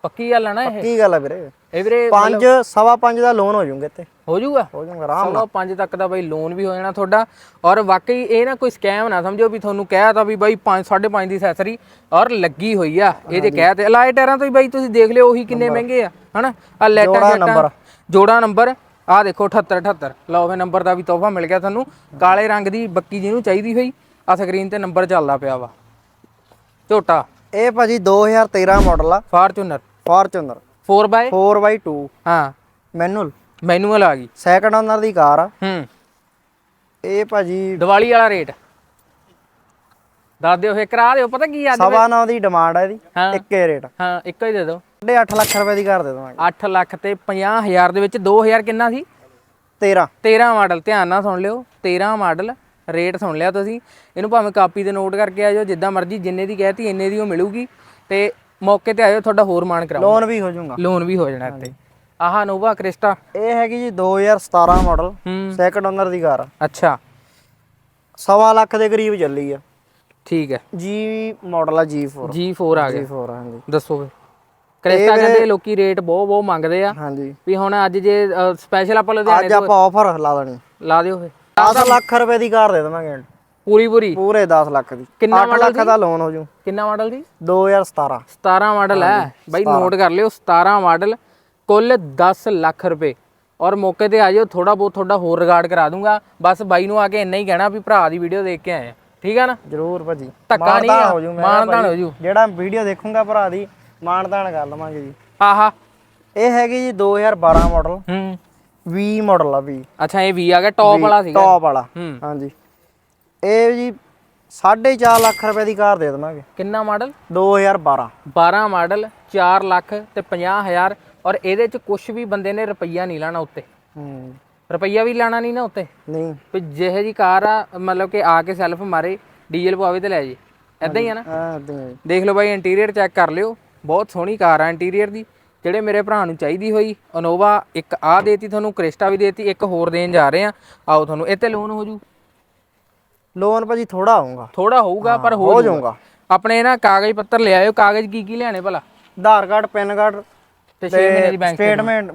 ਪੱਕੀ ਗੱਲ ਆ ਨਾ ਇਹ? ਕੀ ਗੱਲ ਆ ਵੀਰੇ। ਇਹ ਵੀਰੇ 5 ਸਵਾ 5 ਦਾ ਲੋਨ ਹੋ ਜਾਊਗਾ ਇੱਥੇ। ਹੋ ਜਾਊਗਾ? ਹੋ ਜਾਊਗਾ ਆਰਾਮ ਸਵਾ ਪੰਜ ਤੱਕ ਦਾ ਬਾਈ ਲੋਨ ਵੀ ਹੋ ਜਾਣਾ ਤੁਹਾਡਾ। ਔਰ ਵਾਕਈ ਇਹ ਨਾ ਕੋਈ ਸਕੈਮ ਨਾ ਸਮਝੋ ਵੀ ਤੁਹਾਨੂੰ ਕਹਿ ਤਾ ਵੀ ਬਾਈ 5 5.5 ਦੀ ਅਸੈਸਰੀ ਔਰ ਲੱਗੀ ਹੋਈ ਆ। ਇਹ ਜੇ ਕਹਿ ਤੇ ਲਾਈਟ ਟਾਇਰਾਂ ਤੋਂ ਹੀ ਬਾਈ ਤੁਸੀਂ ਦੇਖ ਲਿਓ ਉਹੀ ਕਿੰਨੇ ਮਹਿੰਗੇ ਆ ਹਨਾ? ਆ ਲੈਟਾਂ ਨੰਬਰ। ਜੋੜਾ ਨੰਬਰ। ਆ ਦੇਖੋ 78 78 ਲਓ ਫੇ ਨੰਬਰ ਦਾ ਵੀ ਤੋਹਫਾ ਮਿਲ ਗਿਆ ਤੁਹਾਨੂੰ। ਕਾਲੇ ਰੰਗ ਦੀ ਬੱਕੀ ਜਿਹਨੂੰ ਚਾਹੀਦੀ ਹੋਈ। ਆ ਸਕਰੀਨ ਤੇ ਨੰਬਰ ਚੱਲਦਾ ਪਿਆ ਵਾ। ਝੋਟਾ। ਇਹ ਭਾਜੀ 2013 ਮਾਡਲ ਆ। ਫਾਰਚੂਨਰ ਫਾਰਚੂਨਰ 4x 4x2 ਹਾਂ। ਮੈਨੂਅਲ ਮੈਨੂਅਲ ਆ ਗਈ। ਸੈਕੰਡ ਓਨਰ ਦੀ ਕਾਰ ਆ। ਹੂੰ। ਇਹ ਭਾਜੀ ਦੀਵਾਲੀ ਵਾਲਾ ਰੇਟ ਦੱਸ ਦਿਓ ਫੇ ਕਰਾ ਦਿਓ ਪਤਾ ਕੀ ਅੱਜ ਸਵਾ ਨੌ ਦੀ ਡਿਮਾਂਡ ਆ ਇਹਦੀ। ਇੱਕੇ ਰੇਟ ਹਾਂ ਇੱਕੋ ਹੀ ਦੇ ਦਿਓ। 8 ਲੱਖ ਰੁਪਏ ਦੀ ਕਰ ਦੇ ਦਵਾਂਗੇ। 8 ਲੱਖ ਤੇ 50000 ਦੇ ਵਿੱਚ 2000 ਕਿੰਨਾ ਸੀ? 13 13 ਮਾਡਲ ਧਿਆਨ ਨਾਲ ਸੁਣ ਲਿਓ। 13 ਮਾਡਲ ਰੇਟ ਸੁਣ ਲਿਆ ਤੁਸੀਂ। ਇਹਨੂੰ ਭਾਵੇਂ ਕਾਪੀ ਤੇ ਨੋਟ ਕਰਕੇ ਆ ਜਾਓ ਜਿੱਦਾਂ ਮਰਜ਼ੀ ਜਿੰਨੇ ਦੀ ਕਹਿਤੀ ਇੰਨੇ ਦੀ ਉਹ ਮਿਲੂਗੀ। ਤੇ ਮੌਕੇ ਤੇ ਆਇਓ ਤੁਹਾਡਾ ਹੋਰ ਮਾਨ ਕਰਾਓ। ਲੋਨ ਵੀ ਹੋ ਜਾਊਗਾ। ਲੋਨ ਵੀ ਹੋ ਜਾਣਾ ਇੱਥੇ। ਆਹ ਨੋਵਾ ਕ੍ਰਿਸਟਾ ਇਹ ਹੈਗੀ ਜੀ 2017 ਮਾਡਲ ਸੈਕੰਡ ਓਨਰ ਦੀ ਕਾਰ। ਅੱਛਾ। ਸਵਾ ਲੱਖ ਦੇ ਕਰੀਬ ਚੱਲੀ ਆ। ਠੀਕ ਹੈ। ਜੀ ਮਾਡਲ ਆ G4 G4 ਆ ਗਿਆ। G4 ਹਾਂਜੀ। ਦੱਸੋ ਫੇ ਕ੍ਰਿਸਟਾ ਕਹਿੰਦੇ ਲੋਕੀ ਰੇਟ ਬਹੁਤ ਬਹੁਤ ਮੰਗਦੇ ਆ। ਹਾਂਜੀ। ਵੀ ਹੁਣ ਅੱਜ ਜੇ ਸਪੈਸ਼ਲ ਆਪਾਂ ਲੁਧਿਆਣੇ ਅੱਜ ਆਪਾਂ ਆਫਰ ਲਾ ਦੇਣੀ। ਲਾ ਦਿਓ ਫੇ 10 ਲੱਖ ਰੁਪਏ ਦੀ ਕਾਰ ਦੇ ਦੇਵਾਂਗੇ ਪੂਰੀ ਪੂਰੀ? ਪੂਰੇ 10 ਲੱਖ ਦੀ। ਕਿੰਨਾ 8 ਲੱਖ ਦਾ? ਲੋਨ ਹੋ ਜੂ। ਕਿੰਨਾ ਮਾਡਲ ਦੀ? 2017 17 ਮਾਡਲ ਹੈ। ਬਾਈ ਨੋਟ ਕਰ ਲਿਓ 17 ਮਾਡਲ ਕੁੱਲ 10 ਲੱਖ ਰੁਪਏ। ਔਰ ਮੌਕੇ ਤੇ ਆ ਜਾਓ ਥੋੜਾ ਬਹੁਤ ਤੁਹਾਡਾ ਹੋਰ ਰਿਗਾਰਡ ਕਰਾ ਦੂੰਗਾ। ਬਸ ਬਾਈ ਨੂੰ ਆ ਕੇ ਇੰਨਾ ਹੀ ਕਹਿਣਾ ਵੀ ਭਰਾ ਦੀ ਵੀਡੀਓ ਦੇਖ ਕੇ ਆਏ ਠੀਕ ਆ ਨਾ? ਜ਼ਰੂਰ ਭਾਜੀ। ਧੱਕਾ ਨਹੀਂ ਹੋ ਜੂ ਮੈਂ ਮਾਨਤਾਨ ਭਾਜੀ। ਹੋ ਜੂ। ਜਿਹੜਾ ਵੀਡੀਓ ਦੇਖੂਗਾ ਭਰਾ ਦੀ ਮਾਨਤਾਨ ਕਰ ਲਵਾਂਗੇ ਜੀ। ਆਹਾ। ਇਹ ਹੈਗੀ ਜੀ 2012 ਮਾਡਲ ਹੂੰ। V ਮਾਡਲ ਆ V ਅੱਛਾ ਇਹ ਵੀ ਆ ਗਿਆ ਟੌਪ ਵਾਲਾ ਸੀਗਾ। ਟੌਪ ਵਾਲਾ। ਹੂੰ। ਹਾਂਜੀ। ਇਹ ਜੀ 4.5 ਲੱਖ ਰੁਪਏ ਦੀ ਕਾਰ ਦੇ ਦੇਵਾਂਗੇ। ਕਿੰਨਾ ਮਾਡਲ 2012 12 ਮਾਡਲ 4 ਲੱਖ ਤੇ 50000 ਔਰ ਇਹਦੇ ਚ ਕੁਝ ਵੀ ਬੰਦੇ ਨੇ ਰੁਪਈਆ ਨਹੀਂ ਲਾਣਾ ਉੱਤੇ। ਹੂੰ। ਰੁਪਈਆ ਵੀ ਲਾਣਾ ਨਹੀਂ ਨਾ ਉੱਤੇ। ਨਹੀਂ। ਵੀ ਜਿਹੇ ਜੀ ਕਾਰ ਆ ਮਤਲਬ ਕਿ ਆ ਕੇ ਸੈਲਫ ਮਾਰੇ ਡੀਜ਼ਲ ਪਵਾਵੇ ਤੇ ਲੈ ਜੇ। ਐਦਾਂ ਹੀ ਆ ਨਾ? ਹੀ ਜੀ। ਦੇਖ ਲਓ ਬਾਈ ਇੰਟੀਰੀਅਰ ਚੈੱਕ ਕਰ ਲਿਓ। ਬਹੁਤ ਸੋਹਣੀ ਕਾਰ ਆ ਇੰਟੀਰੀਅਰ ਦੀ। ਜਿਹੜੇ ਮੇਰੇ ਭਰਾ ਨੂੰ ਚਾਹੀਦੀ ਹੋਈ ਅਨੋਵਾ ਇੱਕ ਆ ਦੇਤੀ ਤੁਹਾਨੂੰ ਕ੍ਰਿਸਟਾ ਵੀ ਦੇਤੀ ਇੱਕ ਹੋਰ ਦੇਣ ਜਾ ਰਹੇ ਆ ਆਓ ਤੁਹਾਨੂੰ ਇਹ ਤੇ ਲੋਨ ਹੋ ਜੂ। ਲੋਨ ਭਾਜੀ ਥੋੜਾ ਆਉਂਗਾ ਥੋੜਾ ਹੋਊਗਾ ਪਰ ਹੋ ਜਾਊਗਾ। ਆਪਣੇ ਨਾ ਕਾਗਜ਼ ਪੱਤਰ ਲੈ ਆਇਓ ਕਾਗਜ਼ ਕੀ ਕੀ ਲਿਆਣੇ ਭਲਾ? ਆਧਾਰ ਕਾਰਡ ਪੈਨ ਕਾਰਡ ਤੇ 6 ਮਹੀਨੇ ਦੀ ਬੈਂਕ ਸਟੇਟਮੈਂਟ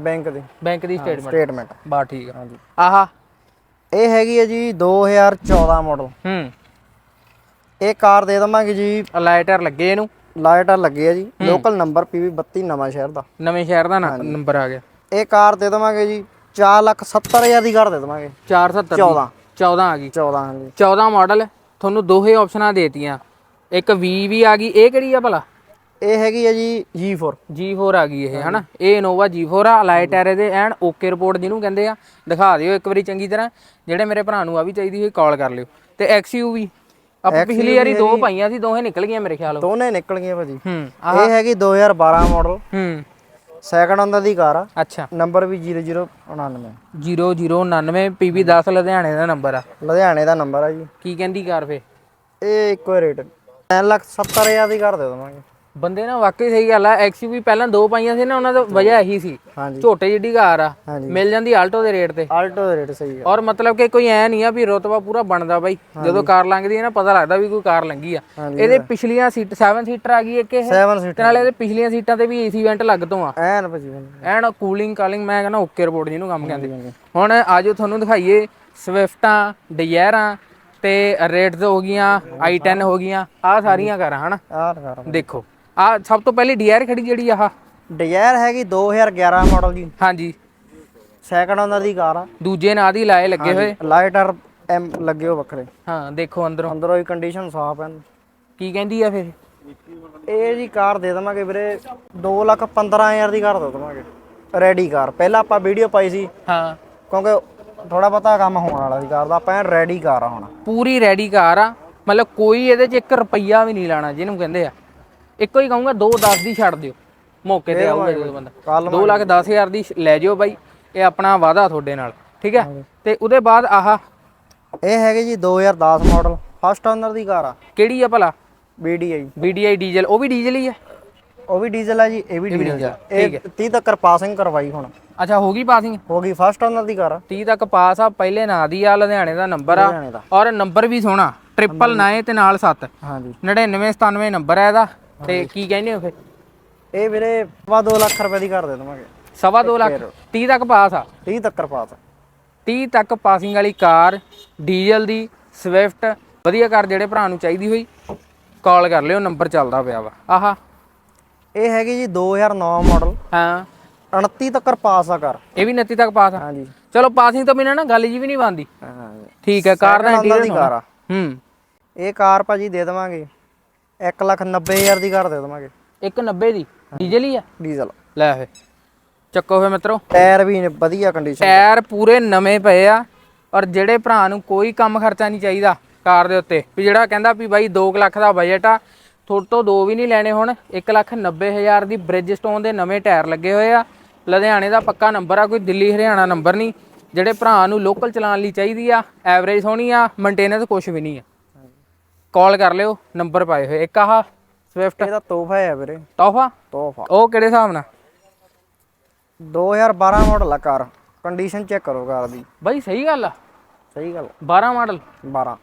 ਬੈਂਕ ਦੀ। ਬੈਂਕ ਦੀ ਸਟੇਟਮੈਂਟ ਸਟੇਟਮੈਂਟ ਬਾ ਠੀਕ ਆ। ਆਹਾ। ਇਹ ਹੈਗੀ ਹੈ ਜੀ 2014 ਮਾਡਲ ਹੂੰ। ਇਹ ਕਾਰ ਦੇ ਦਵਾਂਗੇ ਜੀ। ਲਾਈਟਰ ਲੱਗੇ ਇਹਨੂੰ। ਲਾਈਟਰ ਲੱਗੇ ਆ ਜੀ। ਲੋਕਲ ਨੰਬਰ ਪੀਵੀ 32 ਨਵਾਂ ਸ਼ਹਿਰ ਦਾ। ਨਵੇਂ ਸ਼ਹਿਰ ਦਾ ਨੰਬਰ ਆ ਗਿਆ। ਇਹ ਕਾਰ ਦੇ ਦਵਾਂਗੇ ਜੀ 470000 ਦੀ ਕਾਰ ਦੇ ਦਵਾਂਗੇ। 470 14 14 ਆ ਗਈ। 14 ਹਾਂਜੀ। 14 ਮਾਡਲ ਤੁਹਾਨੂੰ ਦੋਹੇ ਆਪਸ਼ਨਾਂ ਦੇਤੀਆਂ। ਇੱਕ V ਵੀ ਆ ਗਈ ਇਹ ਕਿਹੜੀ ਆ ਭਲਾ? ਇਹ ਹੈਗੀ ਹੈ ਜੀ G4 G4 ਆ ਗਈ ਇਹ ਹਨਾ? ਇਹ ਇਨੋਵਾ G4 ਆ ਲਾਈਟ ਟਾਇਰ ਦੇ ਐਨ ਓਕੇ ਰਿਪੋਰਟ ਜਿਹਨੂੰ ਕਹਿੰਦੇ ਆ। ਦਿਖਾ ਦਿਓ ਇੱਕ ਵਾਰੀ ਚੰਗੀ ਤਰ੍ਹਾਂ ਜਿਹੜੇ ਮੇਰੇ ਭਰਾ ਨੂੰ ਆ ਵੀ ਚਾਹੀਦੀ ਹੋਈ ਕਾਲ ਕਰ ਲਿਓ। ਤੇ XUV ਆਪਾਂ ਪਿਛਲੀ ਵਾਰੀ ਦੋ ਪਾਈਆਂ ਸੀ ਦੋਹੇ ਨਿਕਲ ਗਈਆਂ ਮੇਰੇ ਖਿਆਲ ਦੋਨੇ ਨਿਕਲ ਗਈਆਂ ਭਾਜੀ। ਹੂੰ ਇਹ ਹੈਗੀ 2012 ਮਾਡਲ ਹੂੰ। ਸੈਕੰਡ ਅੰਦਰ ਦੀ ਕਾਰ ਆ। ਅੱਛਾ। ਨੰਬਰ ਵੀ 0099 0099 PB10 ਲੁਧਿਆਣੇ ਦਾ ਨੰਬਰ ਆ। ਲੁਧਿਆਣੇ ਦਾ ਨੰਬਰ ਆ ਜੀ। ਕੀ ਕਹਿੰਦੀ ਕਾਰ ਫੇ ਇਹ ਇੱਕੋ ਰੇਟ 370000 ਦੀ ਕਾਰ ਦੇ ਦਵਾਂਗੇ। ਬੰਦੇ ਨਾ ਵਾਕਈ ਸਹੀ ਗੱਲ ਆ XUV ਪਹਿਲਾਂ ਦੋ ਪਾਈਆਂ ਸੀ ਨਾ ਉਹਨਾਂ ਦਾ ਵਜ੍ਹਾ ਇਹੀ ਸੀ। ਹਾਂਜੀ। ਝੋਟੇ ਜਿੱਡੀ ਕਾਰ ਆ ਹਾਂਜੀ। ਮਿਲ ਜਾਂਦੀ ਆਲਟੋ ਦੇ ਰੇਟ ਤੇ। ਆਲਟੋ ਦਾ ਰੇਟ ਸਹੀ ਆ। ਔਰ ਮਤਲਬ ਕਿ ਕੋਈ ਐ ਨਹੀਂ ਆ ਵੀ ਰੁਤਬਾ ਪੂਰਾ ਬਣਦਾ ਬਾਈ। ਜਦੋਂ ਕਾਰ ਲੰਘਦੀ ਹੈ ਨਾ ਪਤਾ ਲੱਗਦਾ ਵੀ ਕੋਈ ਕਾਰ ਲੰਘੀ ਆ। ਇਹਦੇ ਪਿਛਲੀਆਂ ਸੀਟ 7 ਸੀਟਰ ਆ ਗਈ ਇੱਕ ਇਹ। 7 ਸੀਟ ਤੇ ਨਾਲੇ ਇਹਦੇ ਪਿਛਲੀਆਂ ਸੀਟਾਂ ਤੇ ਵੀ ਏਸੀ ਵੈਂਟ ਲੱਗ ਤੋਂ ਆ। ਐਨ ਭਾਜੀ ਐਨ। ਕੂਲਿੰਗ ਕਾਲਿੰਗ ਮੈਂ ਕਹਿੰਦਾ ਓਕੇ ਰਿਪੋਰਟ ਜਿਹਨੂੰ ਕੰਮ ਕਹਿੰਦੇ। ਹੁਣ ਆਜੋ ਤੁਹਾਨੂੰ ਦਿਖਾਈਏ ਸਵਿਫਟਾਂ ਡਿਜ਼ਾਇਰਾਂ ਤੇ ਰੇਡਸ ਹੋ ਗਈਆਂ i10 ਹੋ ਗਈਆਂ। ਆ ਸਾਰੀਆਂ ਕਾਰਾਂ ਹਨਾ? ਆਹ ਕਾਰ ਦੇਖੋ। ਆ ਸਭ ਤੋਂ ਪਹਿਲੀ ਡਿਜ਼ਾਇਰ ਖੜੀ ਜਿਹੜੀ ਆਹ। ਡਿਜ਼ਾਇਰ ਹੈਗੀ 2011 ਮਾਡਲ ਜੀ। ਹਾਂਜੀ। ਸੈਕੰਡ ਅੰਦਰ ਦੀ ਕਾਰ ਆ। ਦੂਜੇ ਨਾਂ ਦੀ ਲਾਏ ਲੱਗੇ ਹੋਏ। ਲਾਈਟਰ ਐਮ ਲੱਗੇ ਹੋ ਵੱਖਰੇ। ਹਾਂ ਦੇਖੋ ਅੰਦਰੋਂ। ਅੰਦਰੋਂ ਹੀ ਕੰਡੀਸ਼ਨ ਸਾਫ਼ ਹੈ ਕੀ ਕਹਿੰਦੀ ਆ ਫਿਰ? ਇਹ ਜੀ ਕਾਰ ਦੇ ਦਵਾਂਗੇ ਵੀਰੇ 2 ਲੱਖ 15000 ਦੀ ਕਾਰ ਦੇ ਦਵਾਂਗੇ। ਰੈਡੀ ਕਾਰ ਪਹਿਲਾਂ ਆਪਾਂ ਵੀਡੀਓ ਪਾਈ ਸੀ। ਹਾਂ। ਕਿਉਂਕਿ ਥੋੜਾ ਪਤਾ ਕੰਮ ਹੋਣ ਵਾਲਾ ਸੀ ਕਾਰ ਦਾ। ਆਪਾਂ ਰੈਡੀ ਕਾਰ ਆ ਹੁਣ। ਪੂਰੀ ਰੈਡੀ ਕਾਰ ਆ। ਮਤਲਬ ਕੋਈ ਇਹਦੇ 'ਚ 1 ਰੁਪਈਆ ਵੀ ਨਹੀਂ ਲਾਣਾ ਜਿਹਨੂੰ ਕਹਿੰਦੇ ਆ। ਇੱਕੋ ਹੀ ਕਹੂੰਗਾ 2 10 ਦੀ ਛੱਡ ਦਿਓ। ਮੌਕੇ ਤੇ ਆਊਗਾ ਜਦੋਂ ਬੰਦਾ। ਕੱਲ 2 ਲੱਖ 10 ਹਜ਼ਾਰ ਦੀ ਸ਼- ਲੈ ਜਿਓ ਬਾਈ ਇਹ ਆਪਣਾ ਵਾਅਦਾ ਤੁਹਾਡੇ ਨਾਲ ਠੀਕ ਹੈ? ਤੇ ਉਹਦੇ ਬਾਅਦ ਆਹ ਇਹ ਹੈਗੇ ਜੀ 2010 ਮਾਡਲ ਫਸਟ ਓਨਰ ਦੀ ਕਾਰ ਆ। ਕਿਹੜੀ ਆ ਭਲਾ? BDI VDI ਡੀਜ਼ਲ ਉਹ ਵੀ ਡੀਜ਼ਲ ਹੀ ਆ? ਉਹ ਵੀ ਡੀਜ਼ਲ ਆ ਜੀ ਇਹ ਵੀ ਡੀਜ਼ਲ ਆ। ਇਹ 30 ਤੱਕ ਪਾਸਿੰਗ ਕਰਵਾਈ ਹੁਣ। ਅੱਛਾ ਹੋ ਗਈ ਪਾਸਿੰਗ ਹੋ ਗਈ ਫਸਟ ਓਨਰ ਦੀ ਕਾਰ ਆ। 30 ਤੱਕ ਪਾਸ ਆ ਪਹਿਲੇ ਨਾਂ ਦੀ ਆ ਲੁਧਿਆਣੇ ਦਾ ਨੰਬਰ ਆ। ਔਰ ਨੰਬਰ ਵੀ ਸੋਹਣਾ 999 ਤੇ ਨਾਲ 7 ਹਾਂਜੀ 9997 ਨੰਬਰ ਹੈ ਇਹਦਾ। ਤੇ ਕੀ ਕਹਿੰਦੇ ਹੋ ਫਿਰ? ਇਹ ਵੀਰੇ ਵਾ 2 ਲੱਖ ਰੁਪਏ ਦੀ ਕਰ ਦੇ ਦਵਾਂਗੇ। ਸਵਾ ਦੋ ਲੱਖ? 30 ਤੱਕ ਪਾਸ ਆ? 30 ਤੱਕ ਪਾਸ 30 ਤੱਕ ਪਾਸਿੰਗ ਵਾਲੀ ਕਾਰ ਡੀਜ਼ਲ ਦੀ ਸਵਿਫਟ ਵਧੀਆ ਕਾਰ ਜਿਹੜੇ ਭਰਾ ਨੂੰ ਚਾਹੀਦੀ ਹੋਈ ਕਾਲ ਕਰ ਲਿਓ ਨੰਬਰ ਚੱਲਦਾ ਪਿਆ ਵਾ। ਆਹਾ। ਇਹ ਹੈਗੀ ਜੀ 2009 ਮਾਡਲ ਹਾਂ। 29 ਤੱਕ ਪਾਸ ਆ ਕਾਰ। ਇਹ ਵੀ 29 ਤੱਕ ਪਾਸ ਆ? ਹਾਂਜੀ। ਚਲੋ ਪਾਸਿੰਗ ਤੋਂ ਬਿਨਾਂ ਨਾ ਗੱਲ ਜੀ ਵੀ ਨਹੀਂ ਬਣਦੀ। ਹਾਂ। ਠੀਕ ਹੈ ਕਾਰ ਦਾ ਇੰਟੀਰੀਅਰ ਕਾਰ ਆ। ਹੂੰ। ਇਹ ਕਾਰ ਭਾਜੀ ਦੇ ਦੇਵਾਂਗੇ। 1 ਲੱਖ 90 ਹਜ਼ਾਰ ਦੀ ਕਾਰ ਦੇ ਦੇਵਾਂਗੇ। 190 ਦੀ? ਡੀਜ਼ਲ ਹੀ ਆ? ਡੀਜ਼ਲ। ਲੈ ਫੇ ਚੱਕੋ ਫੇ ਮਿੱਤਰੋ। ਟਾਇਰ ਵੀ ਨੇ ਵਧੀਆ ਕੰਡੀਸ਼ਨ ਟਾਇਰ ਪੂਰੇ ਨਵੇਂ ਪਏ ਆ ਔਰ ਜਿਹੜੇ ਭਰਾ ਨੂੰ ਕੋਈ ਕੰਮ ਖਰਚਾ ਨਹੀਂ ਚਾਹੀਦਾ ਕਾਰ ਦੇ ਉੱਤੇ। ਵੀ ਜਿਹੜਾ ਕਹਿੰਦਾ ਵੀ ਬਾਈ 2 ਲੱਖ ਦਾ ਬਜਟ ਆ ਤੁਹਾਡੇ ਤੋਂ ਦੋ ਵੀ ਨਹੀਂ ਲੈਣੇ ਹੁਣ। 1 ਲੱਖ 90 ਹਜ਼ਾਰ ਦੀ ਬ੍ਰਿਜ ਸਟੋਨ ਦੇ ਨਵੇਂ ਟਾਇਰ ਲੱਗੇ ਹੋਏ ਆ। ਲੁਧਿਆਣੇ ਦਾ ਪੱਕਾ ਨੰਬਰ ਆ ਕੋਈ ਦਿੱਲੀ ਹਰਿਆਣਾ ਨੰਬਰ ਨਹੀਂ। ਜਿਹੜੇ ਭਰਾ ਨੂੰ ਲੋਕਲ ਚਲਾਉਣ ਲਈ ਚਾਹੀਦੀ ਆ ਐਵਰੇਜ ਸੋਹਣੀ ਆ ਮੇਨਟੇਨੈਂਸ ਕੁਝ ਵੀ ਨਹੀਂ ਆ। ਕਾਲ ਕਰ ਲਿਓ ਨੰਬਰ ਪਾਏ ਹੋਏ। ਇੱਕ ਆਹ ਸਵਿਫਟ ਇਹਦਾ ਤੋਹਫਾ ਹੈ ਵੀਰੇ। ਤੋਹਫਾ? ਤੋਹਫਾ। ਉਹ ਕਿਹੜੇ ਹਿਸਾਬ ਨਾਲ? 2012 ਮਾਡਲ ਆ ਕਾਰ। ਕੰਡੀਸ਼ਨ ਚੈੱਕ ਕਰੋ ਕਾਰ ਦੀ। ਬਾਈ ਸਹੀ ਗੱਲ ਆ। ਸਹੀ ਗੱਲ। 12 ਮਾਡਲ 12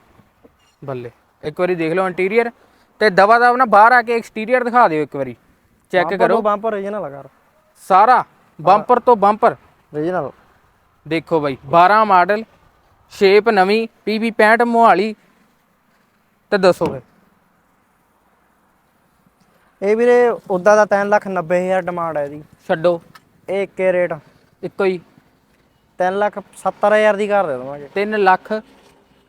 ਬੱਲੇ। ਇੱਕ ਵਾਰੀ ਦੇਖ ਲਓ ਇੰਟੀਰੀਅਰ ਤੇ ਦਵਾ ਦਵ ਨਾ ਬਾਹਰ ਆ ਕੇ ਐਕਸਟੀਰੀਅਰ ਦਿਖਾ ਦਿਓ ਇੱਕ ਵਾਰੀ। ਚੈੱਕ ਕਰੋ। ਬੰਪਰ ਰੀਜਨਲ ਆ ਕਾਰ। ਸਾਰਾ। ਬੰਪਰ ਤੋਂ ਬੰਪਰ ਰੀਜਨਲ ਦੇਖੋ ਬਾਈ 12 ਮਾਡਲ ਸ਼ੇਪ ਨਵੀਂ। PB 65 ਮੋਹਾਲੀ। ਤੇ ਦੱਸੋ ਫਿਰ। ਇਹ ਵੀਰੇ ਉਦਾਂ ਦਾ 3 ਲੱਖ 90 ਹਜ਼ਾਰ ਡਿਮਾਂਡ ਹੈ ਜੀ ਛੱਡੋ। ਇਹ ਇੱਕੇ ਰੇਟ ਇੱਕੋ ਹੀ। 3 ਲੱਖ 70 ਹਜ਼ਾਰ ਦੀ ਕਾਰ ਦੇ ਦੇਵਾਂਗੇ। 3 ਲੱਖ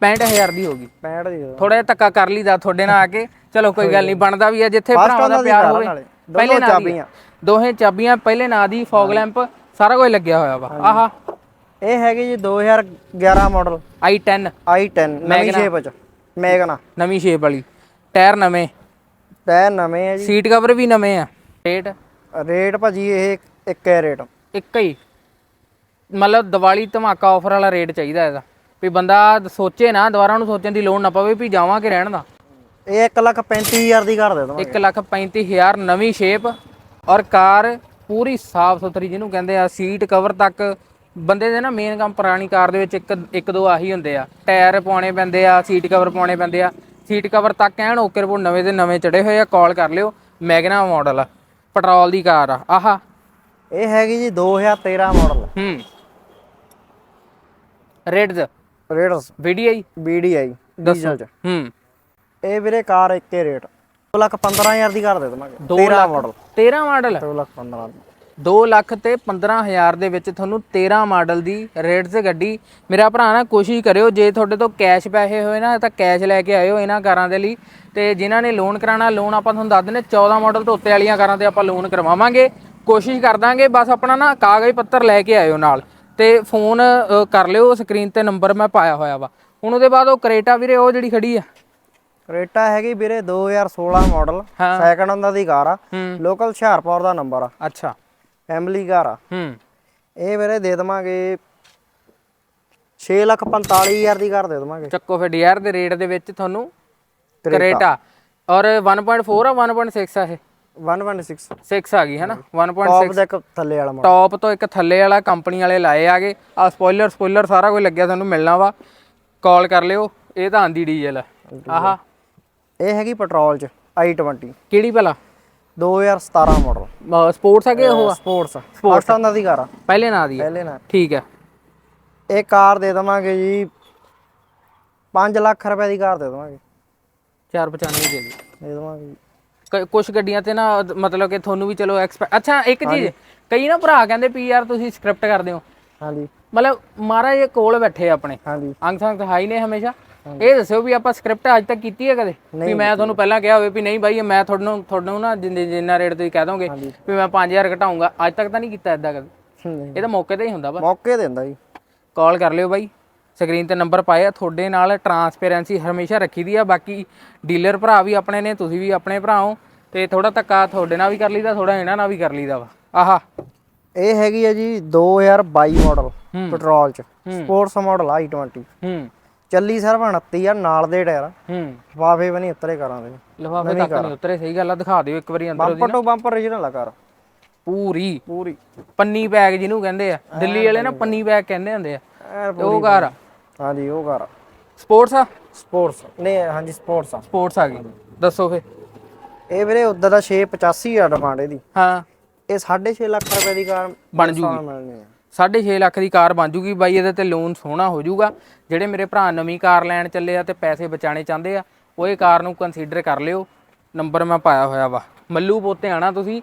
65000 ਦੀ ਹੋਗੀ 65 ਦੀ। ਥੋੜਾ ਜਿਹਾ ਧੱਕਾ ਕਰ ਲਈਦਾ ਤੁਹਾਡੇ ਨਾਲ ਆ ਕੇ। ਚਲੋ ਕੋਈ ਗੱਲ ਨਹੀਂ ਬਣਦਾ ਵੀ ਆ ਜਿੱਥੇ ਭਰਾਵਾਂ ਦਾ ਪਿਆਰ ਹੋਵੇ। ਨਾਲੇ। ਪਹਿਲੇ ਦੋਨੋਂ ਨਾਂ ਦੀ ਚਾਬੀਆਂ। ਦੋਹੇ ਚਾਬੀਆਂ ਪਹਿਲੇ ਨਾਂ ਦੀ ਫੌਗ ਲੈਂਪ ਸਾਰਾ ਕੁਝ ਲੱਗਿਆ ਹੋਇਆ ਵਾ। ਆਹਾ। ਇਹ ਹੈਗੀ ਜੀ 2011 ਮਾਡਲ i10 i10 ਨਵੀਂ। ਸ਼ੇਪ ਚ। ਮੈਗਨਾ ਨਵੀਂ ਸ਼ੇਪ ਵਾਲੀ। ਟਾਇਰ ਨਵੇਂ। ਟਾਇਰ ਨਵੇਂ ਹੈ ਜੀ। ਸੀਟ ਕਵਰ ਵੀ ਨਵੇਂ ਆ। ਰੇਟ? ਰੇਟ ਭਾਜੀ ਇਹ ਇੱਕ ਹੈ ਰੇਟ। ਇੱਕ ਹੀ। ਮਤਲਬ ਦੀਵਾਲੀ ਧਮਾਕਾ ਆਫਰ ਵਾਲਾ ਰੇਟ ਚਾਹੀਦਾ ਇਹਦਾ। ਵੀ ਬੰਦਾ ਸੋਚੇ ਨਾ ਦੁਬਾਰਾ ਉਹਨੂੰ ਸੋਚਣ ਦੀ ਲੋੜ ਨਾ ਪਵੇ ਵੀ ਜਾਵਾਂ ਕਿ ਰਹਿਣ ਦਾ। ਇਹ 1 ਲੱਖ 35000 ਦੀ ਕਰ ਦੇ ਦਵਾਂਗੇ। 1 ਲੱਖ 35000 ਨਵੀਂ ਸ਼ੇਪ ਔਰ ਕਾਰ ਪੂਰੀ ਸਾਫ਼ ਸੁਥਰੀ ਜਿਹਨੂੰ ਕਹਿੰਦੇ ਆ ਸੀਟ ਕਵਰ ਤੱਕ ਬੰਦੇ ਦੇ ਨਾ ਮੇਨ ਕੰਮ ਪੁਰਾਣੀ ਕਾਰ ਦੇ ਵਿੱਚ ਇੱਕ ਇੱਕ ਦੋ ਆਹੀ ਹੁੰਦੇ ਆ। ਟਾਇਰ ਪਾਉਣੇ ਪੈਂਦੇ ਆ ਸੀਟ ਕਵਰ ਪਾਉਣੇ ਪੈਂਦੇ ਆ। ਸੀਟ ਕਵਰ ਤੱਕ ਐਨ ਓਕੇ ਰਿਪੋਰਟ ਨਵੇਂ ਦੇ ਨਵੇਂ ਚੜੇ ਹੋਏ ਆ ਕਾਲ ਕਰ ਲਿਓ ਮੈਗਨਾ ਮਾਡਲ ਆ ਪੈਟਰੋਲ ਦੀ ਕਾਰ ਆ। ਆਹਾ। ਇਹ ਹੈਗੀ ਜੀ 2013 ਮਾਡਲ ਹੂੰ। Rates rates VDI BDI diesel ਚ। ਹੂੰ। ਇਹ ਵੀਰੇ ਕਾਰ ਇੱਕੇ ਰੇਟ। 2 ਲੱਖ 15000 ਦੀ ਕਰ ਦੇ ਦਵਾਂਗੇ। 2 13 ਲੱਖ ਮਾਡਲ 13 ਮਾਡਲ 2 ਲੱਖ 15 2 ਲੱਖ ਤੇ 15000 ਦੇ ਵਿੱਚ ਤੁਹਾਨੂੰ 13 ਮਾਡਲ ਦੀ ਰੇਟ 'ਤੇ ਗੱਡੀ। ਮੇਰਾ ਭਰਾ ਨਾ ਕੋਸ਼ਿਸ਼ ਕਰਿਓ ਜੇ ਤੁਹਾਡੇ ਤੋਂ ਕੈਸ਼ ਪੈਸੇ ਹੋਏ ਨਾ ਤਾਂ ਕੈਸ਼ ਲੈ ਕੇ ਆਇਓ ਇਹਨਾਂ ਕਾਰਾਂ ਦੇ ਲਈ। ਤੇ ਜਿਨ੍ਹਾਂ ਨੇ ਲੋਨ ਕਰਾਣਾ ਲੋਨ ਆਪਾਂ ਤੁਹਾਨੂੰ ਦੱਸ ਦਿੰਦੇ 14 ਮਾਡਲ ਤੋਂ ਉੱਤੇ ਵਾਲੀਆਂ ਕਾਰਾਂ ਤੇ ਆਪਾਂ ਲੋਨ ਕਰਵਾਵਾਂਗੇ। ਕੋਸ਼ਿਸ਼ ਕਰ ਦਾਂਗੇ ਬਸ ਆਪਣਾ ਨਾ ਕਾਗਜ਼ ਪੱਤਰ ਲੈ ਕੇ ਆਇਓ ਨਾਲ। ਤੇ ਫੋਨ ਕਰ ਲਿਓ ਸਕਰੀਨ ਤੇ ਨੰਬਰ ਮੈਂ ਪਾਇਆ ਹੋਇਆ ਵਾ। ਹੁਣ ਉਹਦੇ ਬਾਅਦ ਉਹ ਕਰੇਟਾ ਵੀਰੇ ਉਹ ਜਿਹੜੀ ਖੜੀ ਆ। ਕਰੇਟਾ ਹੈਗੀ ਵੀਰੇ 2016 ਮਾਡਲ। ਸੈਕੰਡ ਹੁੰਦਾ ਦੀ ਕਾਰ ਆ। ਲੋਕਲ ਹੁਸ਼ਿਆਰਪੁਰ ਦਾ ਨੰਬਰ ਆ। ਅੱਛਾ। ਫੈਮਿਲੀ ਕਾਰ ਆ। ਹੂੰ। ਇਹ ਵੀਰੇ ਦੇ ਦਵਾਂਗੇ 6 ਲੱਖ 45000 ਦੀ ਕਰ ਦੇ ਦਵਾਂਗੇ। ਚੱਕੋ ਫਿਰ ਡੀਆਰ ਦੇ ਰੇਟ ਦੇ ਵਿੱਚ ਤੁਹਾਨੂੰ ਕਰੇਟਾ ਔਰ 1.4 ਆ 1.6 ਆ ਇਹ? 116 6 ਆ ਗਈ ਹੈ ਨਾ 1.6 ਟੌਪ ਦਾ ਇੱਕ ਥੱਲੇ ਵਾਲਾ ਮਾਡਲ ਟੌਪ ਤੋਂ ਇੱਕ ਥੱਲੇ ਵਾਲਾ ਕੰਪਨੀ ਵਾਲੇ ਲਾਏ ਆਗੇ। ਆ ਸਪੋਇਲਰ ਸਪੋਇਲਰ ਸਾਰਾ ਕੁਝ ਲੱਗਿਆ ਤੁਹਾਨੂੰ ਮਿਲਣਾ ਵਾ। ਕਾਲ ਕਰ ਲਿਓ ਇਹ ਤਾਂ ਆਂਦੀ ਡੀਜ਼ਲ ਆਹਾ। ਇਹ ਹੈਗੀ ਪੈਟਰੋਲ ਚ i20 ਕਿਹੜੀ ਭਲਾ? 2017 ਮਾਡਲ ਸਪੋਰਟਸ ਹੈਗੇ ਉਹ ਆ? ਸਪੋਰਟਸ ਸਪੋਰਟਸ ਹੁੰਦਾ ਦੀ ਕਾਰ ਆ। ਪਹਿਲੇ ਨਾਂ ਦੀ ਆ। ਪਹਿਲੇ ਨਾਲ ਠੀਕ ਹੈ ਇਹ ਕਾਰ ਦੇ ਦਵਾਂਗੇ ਜੀ 5 ਲੱਖ ਰੁਪਏ ਦੀ ਕਾਰ ਦੇ ਦਵਾਂਗੇ। 495 ਦੇ ਦੀ ਦੇ ਦਵਾਂਗੇ ਕੁਝ ਗੱਡੀਆਂ ਤੇ ਨਾ ਮਤਲਬ ਕਿ ਤੁਹਾਨੂੰ ਵੀ ਚਲੋ ਐਕਸਪੈਕਟ ਅੱਛਾ ਇੱਕ ਚੀਜ਼ ਕਈ ਨਾ ਭਰਾ ਕਹਿੰਦੇ ਵੀ ਯਾਰ ਤੁਸੀਂ ਸਕ੍ਰਿਪਟ ਕਰਦੇ ਹੋ। ਹਾਂਜੀ। ਮਤਲਬ ਮਹਾਰਾਜ ਇਹ ਕੋਲ ਬੈਠੇ ਆ ਆਪਣੇ। ਹਾਂਜੀ। ਅੰਗ ਸੰਗ ਹਾਈ ਨੇ ਹਮੇਸ਼ਾ। ਇਹ ਦੱਸਿਓ ਵੀ ਆਪਾਂ ਸਕ੍ਰਿਪਟ ਅੱਜ ਤੱਕ ਕੀਤੀ ਹੈ ਕਦੇ? ਵੀ ਮੈਂ ਤੁਹਾਨੂੰ ਪਹਿਲਾਂ ਕਿਹਾ ਹੋਵੇ ਵੀ ਨਹੀਂ ਬਾਈ ਮੈਂ ਤੁਹਾਨੂੰ ਤੁਹਾਨੂੰ ਨਾ ਜਿੰਨੇ ਜਿੰਨਾ ਰੇਟ ਤੁਸੀਂ ਕਹਿ ਦੋਗੇ ਵੀ ਮੈਂ 5000 ਘਟਾਉਂਗਾ। ਅੱਜ ਤੱਕ ਤਾਂ ਨਹੀਂ ਕੀਤਾ ਇਦਾਂ ਕਦੇ। ਇਹ ਤਾਂ ਮੌਕੇ ਤੇ ਹੀ ਹੁੰਦਾ ਬਸ ਮੌਕੇ ਦਿੰਦਾ ਜੀ। ਕਾਲ ਕਰ ਲਿਓ ਬਾਈ। ਸਕਰੀਨ ਤੇ ਨੰਬਰ ਪਾਏ ਆ ਤੁਹਾਡੇ ਨਾਲ ਟਰਾਂਸਪੇਰੈਂਸੀ ਹਮੇਸ਼ਾ ਰੱਖੀ ਦੀ ਆ। ਬਾਕੀ ਡੀਲਰ ਭਰਾ ਵੀ ਆਪਣੇ ਨੇ ਤੁਸੀਂ ਵੀ ਆਪਣੇ ਭਰਾ ਹੋ। ਤੇ ਥੋੜਾ ਧੱਕਾ ਤੁਹਾਡੇ ਨਾਲ ਵੀ ਕਰ ਲਈਦਾ ਥੋੜਾ ਇਹਨਾਂ ਨਾਲ ਵੀ ਕਰ ਲਈਦਾ ਵਾ। ਆਹਾ। ਇਹ ਹੈਗੀ ਹੈ ਜੀ 2022 ਮਾਡਲ। ਪੈਟਰੋਲ ਚ। ਸਪੋਰਟਸ ਮਾਡਲ ਆ i20 ਹੂੰ। ਚੱਲੀ ਸਿਰਫ 29 ਆ ਨਾਲ ਦੇ ਟਾਇਰ। ਹੂੰ। ਵਾਫੇ ਵੀ ਨਹੀਂ ਉੱਤਰੇ ਕਰਾਂ ਦੇ। ਲਫਾਫੇ ਤੱਕ ਨਹੀਂ ਉਤਰੇ ਸਹੀ ਗੱਲ ਆ ਦਿਖਾ ਦਿਓ ਇੱਕ ਵਾਰੀ ਅੰਦਰ ਉਹਦੀ ਬੰਪਰ ਟੂ ਬੰਪਰ original ਆ ਕਾਰ ਪੂਰੀ। ਪੂਰੀ। ਪੰਨੀ ਬੈਗ ਜਿਹਨੂੰ ਕਹਿੰਦੇ ਆ ਦਿੱਲੀ ਵਾਲੇ ਨਾ ਪੰਨੀ ਬੈਗ ਕਹਿੰਦੇ ਹੁੰਦੇ ਆ। ਉਹ ਕਾਰ ਆ। ਹਾਂਜੀ ਉਹ ਕਾਰ ਸਪੋਰਟਸ ਆ? ਸਪੋਰਟਸ। ਨਹੀਂ ਹਾਂਜੀ ਸਪੋਰਟਸ ਆ। ਸਪੋਰਟਸ ਆ ਗਈ। ਦੱਸੋ ਫੇ ਇਹ ਵੀਰੇ ਉਧਰ ਦਾ 685 ਆ ਡਿਮਾਂਡ ਇਹਦੀ। ਹਾਂ। ਇਹ 6.5 ਲੱਖ ਰੁਪਏ ਦੀ ਕਾਰ ਬਣ ਜੂਗੀ। 6.5 ਲੱਖ ਦੀ ਕਾਰ ਬਣ ਜੂਗੀ ਬਾਈ, ਇਹਦੇ ਤੇ ਲੋਨ ਸੋਹਣਾ ਹੋ ਜਾਊਗਾ ਜਿਹੜੇ ਮੇਰੇ ਭਰਾ ਨਵੀਂ ਕਾਰ ਲੈਣ ਚੱਲੇ ਆ ਤੇ ਪੈਸੇ ਬਚਾਣੇ ਚਾਹੁੰਦੇ ਆ, ਉਹ ਇਹ ਕਾਰ ਨੂੰ ਕੰਸੀਡਰ ਕਰ ਲਿਓ। ਨੰਬਰ ਮੈਂ ਪਾਇਆ ਹੋਇਆ ਵਾ। ਮੱਲੂ ਪੋਤੇ ਆਣਾ ਤੁਸੀਂ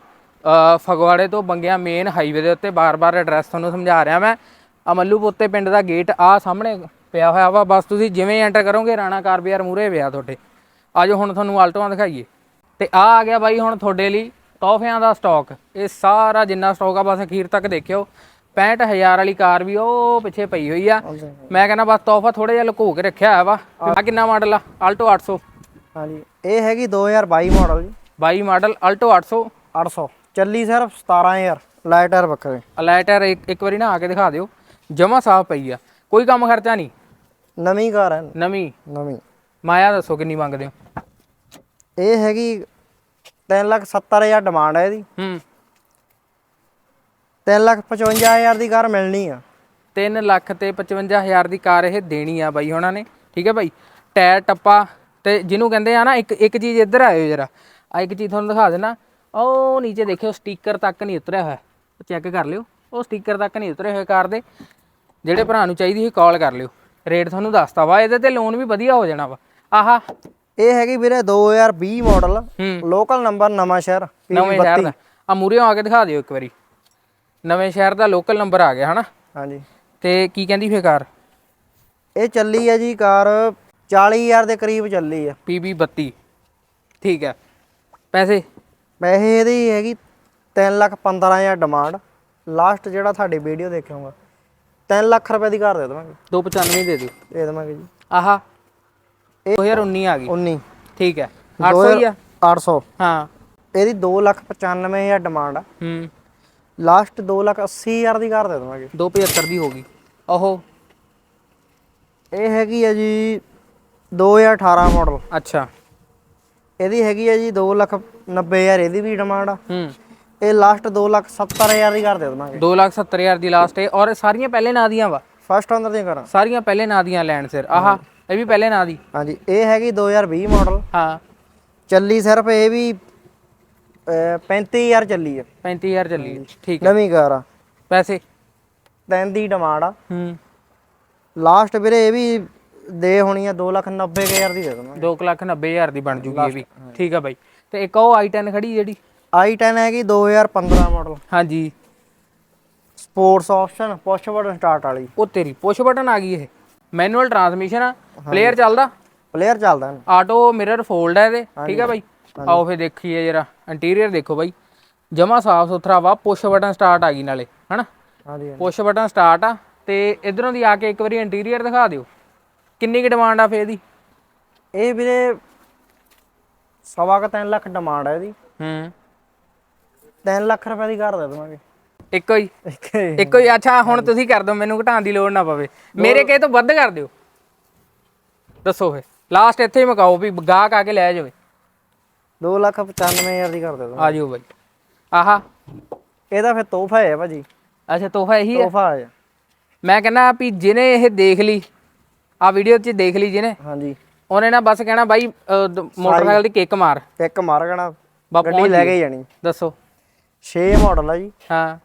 ਫਗਵਾੜੇ ਤੋਂ ਬੰਗਿਆ ਮੇਨ ਹਾਈਵੇ ਦੇ ਉੱਤੇ ਬਾਰ-ਬਾਰ ਐਡਰੈਸ ਤੁਹਾਨੂੰ ਸਮਝਾ ਰਿਹਾ ਮੈਂ। ਆ ਮੱਲੂ ਪੋਤੇ ਪਿੰਡ ਦਾ ਗੇਟ ਆ ਸਾਹਮਣੇ ਪਿਆ ਹੋਇਆ ਵਾ। ਬਸ ਤੁਸੀਂ ਜਿਵੇਂ ਐਂਟਰ ਕਰੋਗੇ ਰਾਣਾ ਕਾਰ ਬਾਜ਼ਾਰ ਮੂਰੇ ਪਿਆ ਤੁਹਾਡੇ। ਆਜੋ ਹੁਣ ਤੁਹਾਨੂੰ ਆਲਟੋਆਂ ਦਿਖਾਈਏ। ਤੇ ਆ ਆ ਗਿਆ ਬਾਈ ਹੁਣ ਤੁਹਾਡੇ ਲਈ ਤੋਹਫਿਆਂ ਦਾ ਸਟਾਕ ਇਹ ਸਾਰਾ ਜਿੰਨਾ ਸਟਾਕ ਆ, ਬਸ ਅਖੀਰ ਤੱਕ ਦੇਖਿਓ। 65000 ਵਾਲੀ ਕਾਰ ਵੀ ਉਹ ਪਿੱਛੇ ਪਈ ਹੋਈ ਆ। ਮੈਂ ਕਹਿੰਦਾ ਬਸ ਤੋਹਫਾ ਥੋੜਾ ਜਿਹਾ ਲੁਕੋ ਕੇ ਰੱਖਿਆ ਹੋਇਆ ਵਾ ਆ ਕਿੰਨਾ ਮਾਡਲ ਆ? ਆਲਟੋ 800 ਹਾਂਜੀ ਇਹ ਹੈਗੀ 2022 ਮਾਡਲ ਜੀ। 22 ਮਾਡਲ ਆਲਟੋ 800 800 ਚੱਲੀ ਸਿਰਫ 17000 ਲਾਈਟਰ ਬੱਕਰੇ। ਅਲਾਈਟਰ ਇੱਕ ਇੱਕ ਵਾਰੀ ਨਾ ਆ ਕੇ ਦਿਖਾ ਦਿਓ। ਜਮਾ ਸਾਫ਼ ਪਈ ਆ। ਕੋਈ ਕੰਮ ਖਰਚਾ ਨਹੀਂ। ਨਵੀਂ ਕਾਰ ਹੈ। ਨਵੀਂ। ਨਵੀਂ। ਮਾਇਆ ਦੱਸੋ ਕਿੰਨੀ ਮੰਗਦੇ ਹੋ? ਇਹ ਹੈਗੀ 370000 ਡਿਮਾਂਡ ਹੈ ਇਹਦੀ। ਹੂੰ। 355000 ਦੀ ਕਾਰ ਮਿਲਣੀ ਆ। 3 ਲੱਖ ਤੇ 55000 ਦੀ ਕਾਰ ਇਹ ਦੇਣੀ ਆ ਬਾਈ ਉਹਨਾਂ ਨੇ। ਠੀਕ ਹੈ ਬਾਈ? ਟਾਇਰ ਟੱਪਾ ਤੇ ਜਿਹਨੂੰ ਕਹਿੰਦੇ ਆ ਨਾ ਇੱਕ ਇੱਕ ਚੀਜ਼ ਇੱਧਰ ਆਇਓ ਜਰਾ। ਆ ਇੱਕ ਚੀਜ਼ ਤੁਹਾਨੂੰ ਦਿਖਾ ਦੇਣਾ। ਉਹ ਨੀਚੇ ਦੇਖਿਓ ਸਟicker ਤੱਕ ਨਹੀਂ ਉਤਰਿਆ ਹੋਇਆ। ਚੈੱਕ ਕਰ ਲਿਓ। ਉਹ ਸਟicker ਤੱਕ ਨਹੀਂ ਉਤਰੇ ਹੋਏ ਕਾਰ ਦੇ। ਜਿਹੜੇ ਭਰਾ ਨੂੰ ਚਾਹੀਦੀ ਸੀ ਕਾਲ ਕਰ ਲਿਓ। ਰੇਟ ਤੁਹਾਨੂੰ ਦੱਸਤਾ ਵਾ ਇਹਦੇ ਤੇ ਲੋਨ ਵੀ ਵਧੀਆ ਹੋ ਜਾਣਾ ਵਾ। ਆਹਾ। ਇਹ ਹੈਗੀ ਵੀਰੇ 2020 ਮਾਡਲ ਲੋਕਲ ਨੰਬਰ ਨਵਾਂ ਸ਼ਹਿਰ ਨਵੇਂ ਸ਼ਹਿਰ ਦਾ। ਆ ਮੂਰਿਓਂ ਆ ਕੇ ਦਿਖਾ ਦਿਓ ਇੱਕ ਵਾਰੀ। ਨਵੇਂ ਸ਼ਹਿਰ ਦਾ ਲੋਕਲ ਨੰਬਰ ਆ ਗਿਆ ਹਨਾ? ਹਾਂਜੀ। ਤੇ ਕੀ ਕਹਿੰਦੀ ਫੇ ਕਾਰ? ਇਹ ਚੱਲੀ ਹੈ ਜੀ ਕਾਰ 40000 ਦੇ ਕਰੀਬ ਚੱਲੀ ਆ। PB 32 ਠੀਕ ਹੈ ਪੈਸੇ? ਪੈਸੇ ਇਹਦੀ ਹੈਗੀ 315000 ਡਿਮਾਂਡ ਲਾਸਟ ਜਿਹੜਾ ਤੁਹਾਡੀ ਵੀਡੀਓ ਦੇਖਿਆਗਾ 3 ਲੱਖ ਰੁਪਏ ਦੀ ਕਾਰ ਦੇ ਦੇਵਾਂਗੇ। 295 ਦੇ ਦਿਓ। ਦੇ ਦੇਵਾਂਗੇ ਜੀ। ਆਹਾ। 2019 ਆ ਗਈ। 19 ਠੀਕ ਹੈ 800 ਹੀ ਆ। 800 ਹਾਂ। ਇਹਦੀ 2 ਲੱਖ 95 ਹਜ਼ਾਰ ਡਿਮਾਂਡ ਆ। ਹੂੰ। ਲਾਸਟ 2 ਲੱਖ 80 ਹਜ਼ਾਰ ਦੀ ਕਾਰ ਦੇ ਦੇਵਾਂਗੇ। 275 ਦੀ ਹੋ ਗਈ। ਓਹੋ ਇਹ ਹੈਗੀ ਆ ਜੀ 2018 ਮਾਡਲ ਅੱਛਾ। ਇਹਦੀ ਹੈਗੀ ਆ ਜੀ 2 ਲੱਖ 90 ਹਜ਼ਾਰ ਇਹਦੀ ਵੀ ਡਿਮਾਂਡ ਆ। ਹੂੰ। ਇਹ ਲਾਸਟ 2 ਲੱਖ 70 ਹਜ਼ਾਰ ਦੀ ਕਾਰ ਦੇ ਦੇਵਾਂਗੇ। 270000 ਦੀ ਲਾਸਟ ਹੈ ਔਰ ਸਾਰੀਆਂ ਪਹਿਲੇ ਨਾਂ ਦੀਆਂ ਵਾ। ਫਸਟ ਓਨਰ ਦੀਆਂ ਕਾਰਾਂ। ਸਾਰੀਆਂ ਪਹਿਲੇ ਨਾਂ ਦੀਆਂ ਲੈਣ ਸਿਰ। ਆਹਾ ਇਹ ਵੀ ਪਹਿਲੇ ਨਾਂ ਦੀ। ਹਾਂਜੀ ਇਹ ਹੈਗੀ 2020 ਮਾਡਲ ਹਾਂ। ਚੱਲੀ ਸਿਰਫ ਇਹ ਵੀ 35000 ਚੱਲੀ ਆ। 35000 ਚੱਲੀ ਹੈ। ਠੀਕ ਹੈ ਨਵੀਂ ਕਾਰ ਆ। ਪੈਸੇ? ਤਿੰਨ ਦੀ ਡਿਮਾਂਡ ਆ। ਹੂੰ। ਲਾਸਟ ਵੀਰੇ ਇਹ ਵੀ ਦੇ ਹੋਣੀ ਆ 290000 ਦੀ ਦੇ ਦੇਵਾਂਗੇ। 290000 ਦੀ ਬਣ ਜੂਗੀ ਇਹ ਵੀ। ਠੀਕ ਆ ਬਾਈ। ਤੇ ਇੱਕ ਉਹ i10 ਖੜੀ ਜਿਹੜੀ? i10 ਹੈਗੀ 2015 ਮਾਡਲ ਹਾਂਜੀ। Sports option push button start ਵਾਲੀ। ਉਹ ਤੇਰੀ ਪੁਸ਼ ਬਟਨ ਆ ਗਈ ਇਹ। ਮੈਨੂਅਲ ਟਰਾਂਸਮਿਸ਼ਨ ਆ। ਪਲੇਅਰ ਚੱਲਦਾ? ਪਲੇਅਰ ਚੱਲਦਾ ਆਟੋ ਮਿਰਰ ਫੋਲਡ ਹੈ ਇਹਦੇ। ਠੀਕ ਆ ਬਾਈ। ਆਓ ਫੇ ਦੇਖੀਏ ਜਰਾ। ਇੰਟੀਰੀਅਰ ਦੇਖੋ ਬਾਈ। ਜਮਾ ਸਾਫ਼ ਸੁਥਰਾ ਵਾ ਪੁਸ਼ ਬਟਨ ਸਟਾਰਟ ਆ ਗਈ ਨਾਲੇ ਹਨਾ? ਹਾਂਜੀ ਪੁਸ਼ ਬਟਨ ਸਟਾਰਟ ਆ ਤੇ ਇਧਰੋਂ ਦੀ ਆ ਕੇ ਇੱਕ ਵਾਰੀ ਇੰਟੀਰੀਅਰ ਦਿਖਾ ਦਿਓ। ਕਿੰਨੀ ਕੁ ਡਿਮਾਂਡ ਆ ਫੇ ਇਹਦੀ? ਇਹ ਵੀਰੇ ਸਵਾ ਕੁ ਤਿੰਨ ਲੱਖ ਡਿਮਾਂਡ ਹੈ ਇਹਦੀ। ਹੂੰ। 3 ਲੱਖ ਰੁਪਏ ਦੀ ਕਾਰ ਦੇ ਦੇਵਾਂਗੇ। ਇੱਕੋ ਹੀ? ਇੱਕੋ ਹੀ। ਅੱਛਾ ਹੁਣ ਤੁਸੀਂ ਕਰ ਦਿਓ ਮੈਨੂੰ ਘਟਾਉਣ ਦੀ ਲੋੜ ਨਾ ਪਵੇ। ਮੇਰੇ ਕਹੇ ਤੋਂ ਵੱਧ ਕਰ ਦਿਓ। ਦੱਸੋ ਫੇ ਲਾਸਟ ਇੱਥੇ ਹੀ ਮੁਕਾਓ ਵੀ ਗਾਹਕ ਆ ਕੇ ਲੈ ਜਾਵੇ। 2 ਲੱਖ 95000 ਦੀ ਕਰ ਦੇ ਦੇਵਾਂਗੇ ਆ ਜਿਓ ਬਾਈ। ਆਹਾ। ਇਹਦਾ ਫਿਰ ਤੋਹਫਾ ਹੈ ਭਾਜੀ। ਅੱਛਾ ਤੋਹਫਾ ਇਹੀ ਹੈ? ਤੋਹਫਾ ਹੈ। ਮੈਂ ਕਹਿੰਦਾ ਵੀ ਜਿਹਨੇ ਇਹ ਦੇਖ ਲਈ ਆ ਵੀਡੀਓ 'ਚ ਦੇਖ ਲਈ ਜਿਹਨੇ ਹਾਂਜੀ। ਉਹਨੇ ਨਾ ਬਸ ਕਹਿਣਾ ਬਾਈ ਅਹ, ਦ- ਮੋਟਰਸਾਈਕਲ ਦੀ ਕਿੱਕ ਮਾਰ। ਇੱਕ ਮਾਰ ਗਣਾ ਬਾ ਗੱਡੀ ਪਹੁੰਚ ਲੈ। ਕੇ ਜਾਣੀ। ਦੱਸੋ। 6 ਮਾਡਲ ਆ ਜੀ। ਹਾਂ।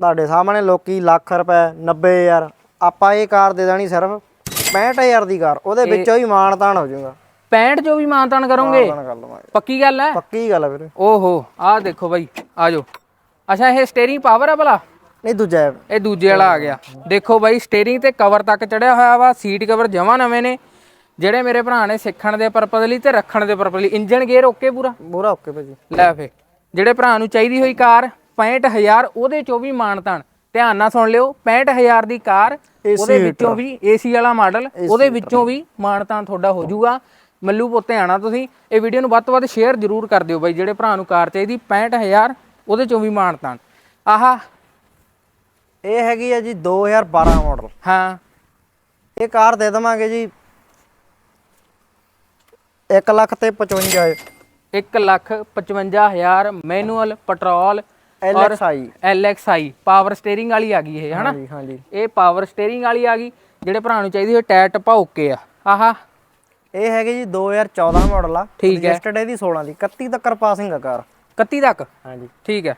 ਤੁਹਾਡੇ ਸਾਹਮਣੇ ਲੋਕੀ ਲੱਖ ਰੁਪਏ 90000 ਆਪਾਂ ਇਹ ਕਾਰ ਦੇ ਦੇਣੀ ਸਿਰਫ 65000 ਦੀ ਕਾਰ ਉਹਦੇ ਵਿੱਚੋਂ ਹੀ ਮਾਨਤਾਨ ਹੋ ਜਾਊਗਾ। 65 ਜੋ ਵੀ ਮਾਨਤਾਨ ਕਰੋਗੇ? ਮਾਨਤਾਨ ਕਰ ਲਵਾਂਗੇ। ਪੱਕੀ ਗੱਲ ਹੈ? ਪੱਕੀ ਗੱਲ ਆ ਵੀਰੇ। ਓਹੋ ਆਹ ਦੇਖੋ ਬਾਈ ਆ ਜਾਓ। ਅੱਛਾ ਇਹ ਸਟੀਅਰਿੰਗ ਪਾਵਰ ਆ ਭਲਾ? ਨਹੀਂ ਦੂਜਾ ਹੈ। ਇਹ ਦੂਜੇ ਵਾਲਾ ਆ ਗਿਆ। ਦੇਖੋ ਬਾਈ ਸਟੀਅਰਿੰਗ ਤੇ ਕਵਰ ਤੱਕ ਚੜਿਆ ਹੋਇਆ ਵਾ ਸੀਟ ਕਵਰ ਜਮਾ ਨਵੇਂ ਨੇ। ਜਿਹੜੇ ਮੇਰੇ ਭਰਾ ਨੇ ਸਿੱਖਣ ਦੇ ਪਰਪਸ ਲਈ ਤੇ ਰੱਖਣ ਦੇ ਪਰਪਸ ਲਈ ਇੰਜਨ ਗੇਅਰ ਓਕੇ ਪੂਰਾ? ਪੂਰਾ ਓਕੇ ਭਾਜੀ। ਲੈ ਫੇ ਜਿਹੜੇ ਭਰਾ ਨੂੰ ਚਾਹੀਦੀ ਹੋਈ ਕਾਰ 65000 ਉਹਦੇ ਚੋਂ ਵੀ ਮਾਨਤਾਨ। ਧਿਆਨ ਨਾਲ ਸੁਣ ਲਿਓ 65000 ਦੀ ਕਾਰ ਉਹਦੇ ਵਿੱਚੋਂ ਵੀ ਏਸੀ ਵਾਲਾ ਮਾਡਲ ਉਹਦੇ ਵਿੱਚੋਂ ਵੀ ਮਾਨਤਾਨ ਤੁਹਾਡਾ ਹੋ ਜਾਊਗਾ। ਮੱਲੂ ਪੋਤੇ ਆਣਾ ਤੁਸੀਂ ਇਹ ਵੀਡੀਓ ਨੂੰ ਵੱਧ ਤੋਂ ਵੱਧ ਸ਼ੇਅਰ ਜ਼ਰੂਰ ਕਰ ਦਿਓ ਬਾਈ ਜਿਹੜੇ ਭਰਾ ਨੂੰ ਕਾਰ ਚਾਹੀਦੀ 65000 ਉਹਦੇ ਚੋਂ ਵੀ ਮਾਨਤਾਨ ਆਹਾ। ਇਹ ਹੈਗੀ ਆ ਜੀ 2012 ਮਾਡਲ ਹਾਂ। ਇਹ ਕਾਰ ਦੇ ਦਵਾਂਗੇ ਜੀ 1 ਲੱਖ ਤੇ 55 1 lakh 55000 manual petrol LXI LXI power steering ਵਾਲੀ ਆ ਗਈ ਇਹ ਹਨਾ? ਹਾਂਜੀ ਹਾਂਜੀ। ਇਹ ਪਾਵਰ ਸਟੀਅਰਿੰਗ ਵਾਲੀ ਆ ਗਈ ਜਿਹੜੇ ਭਰਾ ਨੂੰ ਚਾਹੀਦੀ ਹੋਏ ਟਾਇਰ ਟੱਪਾ ਓਕੇ ਆ। ਆਹਾ। ਇਹ ਹੈਗੇ ਜੀ 2014 ਮਾਡਲ ਆ। ਠੀਕ ਹੈ। ਰਜਿਸਟਰਡ ਇਹਦੀ 16 ਦੀ। 31 ਤੱਕ ਪਾਸਿੰਗ ਆ ਕਾਰ। 31 ਤੱਕ? ਹਾਂਜੀ। ਠੀਕ ਹੈ।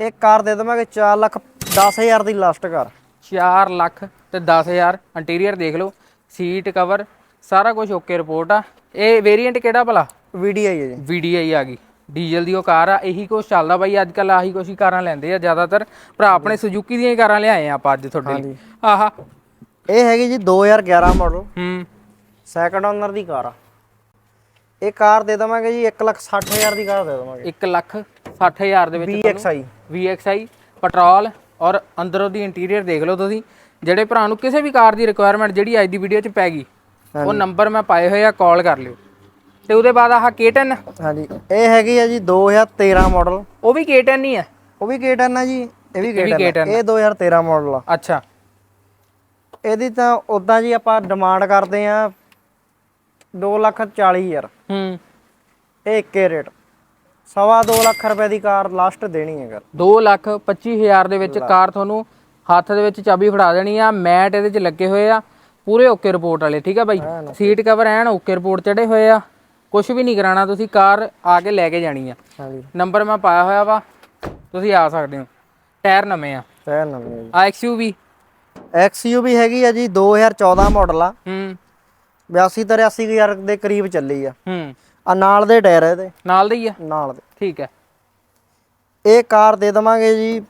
ਇਹ ਕਾਰ ਦੇ ਦਵਾਂਗੇ 4 ਲੱਖ 10000 ਦੀ ਲਾਸਟ ਕਾਰ। 4 ਲੱਖ ਤੇ 10000 ਇੰਟੀਰੀਅਰ ਦੇਖ ਲਓ। ਸੀਟ ਕਵਰ ਸਾਰਾ ਕੁਝ ਓਕੇ ਰਿਪੋਰਟ ਆ। ਇਹ ਵੇਰੀਐਂਟ ਕਿਹੜਾ ਭਲਾ? ਵੀਡੀਆਈ ਹੈ ਜੀ। VDI ਆ ਗਈ। ਡੀਜ਼ਲ ਦੀ ਉਹ ਕਾਰ ਆ। ਇਹੀ ਕੁਝ ਚੱਲਦਾ ਬਾਈ। ਅੱਜ ਕੱਲ ਆਹੀ ਹੀ ਕਾਰਾਂ ਲੈਂਦੇ ਆ ਜ਼ਿਆਦਾਤਰ। ਭਰਾ ਆਪਣੇ ਸੁਜ਼ੂਕੀ ਦੀਆਂ ਹੀ ਕਾਰਾਂ ਲਿਆਏ ਆ ਆਪਾਂ ਅੱਜ ਤੁਹਾਡੇ ਲਈ। ਆਹਾ। ਇਹ ਹੈਗੀ ਜੀ 2011 ਮਾਡਲ। ਹੂੰ। ਸੈਕੰਡ ਓਨਰ ਦੀ ਕਾਰ ਆ। ਇਹ ਕਾਰ ਦੇ ਦਵਾਂਗੇ ਜੀ 1 ਲੱਖ 60000 ਦੀ ਕਾਰ ਦੇ ਦਵਾਂਗੇ। 1 ਲੱਖ 60000 ਦੇ ਵਿੱਚ VXI VXI ਪੈਟਰੋਲ ਔਰ ਅੰਦਰੋਂ ਦੀ ਇੰਟੀਰੀਅਰ ਦੇਖ ਲਓ ਤੁਸੀਂ। ਜਿਹੜੇ ਭਰਾ ਨੂੰ ਕਿਸੇ ਵੀ ਕਾਰ ਦੀ ਰਿਕੁਆਇਰਮੈਂਟ ਜਿਹੜੀ ਅੱਜ ਦੀ ਵੀਡੀਓ 'ਚ ਪੈ ਗਈ ਉਹ ਨੰਬਰ ਮੈਂ ਪਾਏ ਹੋਏ ਆ ਕਾਲ ਕਰ ਲਿਓ। ਤੇ ਉਹਦੇ ਬਾਅਦ ਆਹ K10 ਹਾਂਜੀ ਇਹ ਹੈਗੀ ਆ ਜੀ 2013 ਮਾਡਲ ਉਹ ਵੀ K10 ਹੀ ਆ। ਉਹ ਵੀ K10 ਆ ਜੀ ਇਹ ਵੀ ਵੀ K10 ਆ। ਇਹ 2013 ਮਾਡਲ ਆ। ਅੱਛਾ। ਇਹਦੀ ਤਾਂ ਉਦਾਂ ਜੀ ਆਪਾਂ ਡਿਮਾਂਡ ਕਰਦੇ ਆ 2 ਲੱਖ 40 ਹਜ਼ਾਰ। ਹੂੰ। ਇਹ ਇੱਕੇ ਰੇਟ। ਸਵਾ 2 ਲੱਖ ਰੁਪਏ ਦੀ ਕਾਰ ਲਾਸਟ ਦੇਣੀ ਹੈ ਕਰ 2 ਲੱਖ 25000 ਦੇ ਵਿੱਚ ਕਾਰ ਤੁਹਾਨੂੰ ਹੱਥ ਦੇ ਵਿੱਚ ਚਾਬੀ ਫੜਾ ਦੇਣੀ ਆ ਮੈਟ ਇਹਦੇ 'ਚ ਲੱਗੇ ਹੋਏ ਆ ਪੂਰੇ ਓਕੇ ਰਿਪੋਰਟ ਵਾਲੇ ਠੀਕ ਆ ਬਾਈ? Seat cover and okay report ਚੜੇ ਹੋਏ ਆ। ਕੁਝ ਵੀ ਨਹੀਂ ਕਰਾਣਾ ਤੁਸੀਂ ਕਾਰ ਆ ਕੇ ਲੈ ਕੇ ਜਾਣੀ ਆ। ਹਾਂਜੀ ਨੰਬਰ ਮੈਂ ਪਾਇਆ ਹੋਇਆ ਵਾ ਤੁਸੀਂ ਆ ਸਕਦੇ ਹੋ। ਟਾਇਰ ਨਵੇਂ ਆ। ਇਹ ਨਵੀਂ ਆ XUV XUV ਹੈਗੀ ਆ ਜੀ 2014 ਮਾਡਲ ਆ। ਹੂੰ। 82 ਤੋਂ 83 ਹਜ਼ਾਰ ਦੇ ਕਰੀਬ ਚੱਲੀ ਆ। ਹੂੰ। ਆ ਨਾਲ ਦੇ ਟਾਇਰ ਇਹਦੇ। ਨਾਲ ਦਾ ਹੀ ਆ? ਨਾਲ ਦੇ। ਠੀਕ ਹੈ ਇਹ ਕਾਰ ਦੇ ਦਵਾਂਗੇ ਜੀ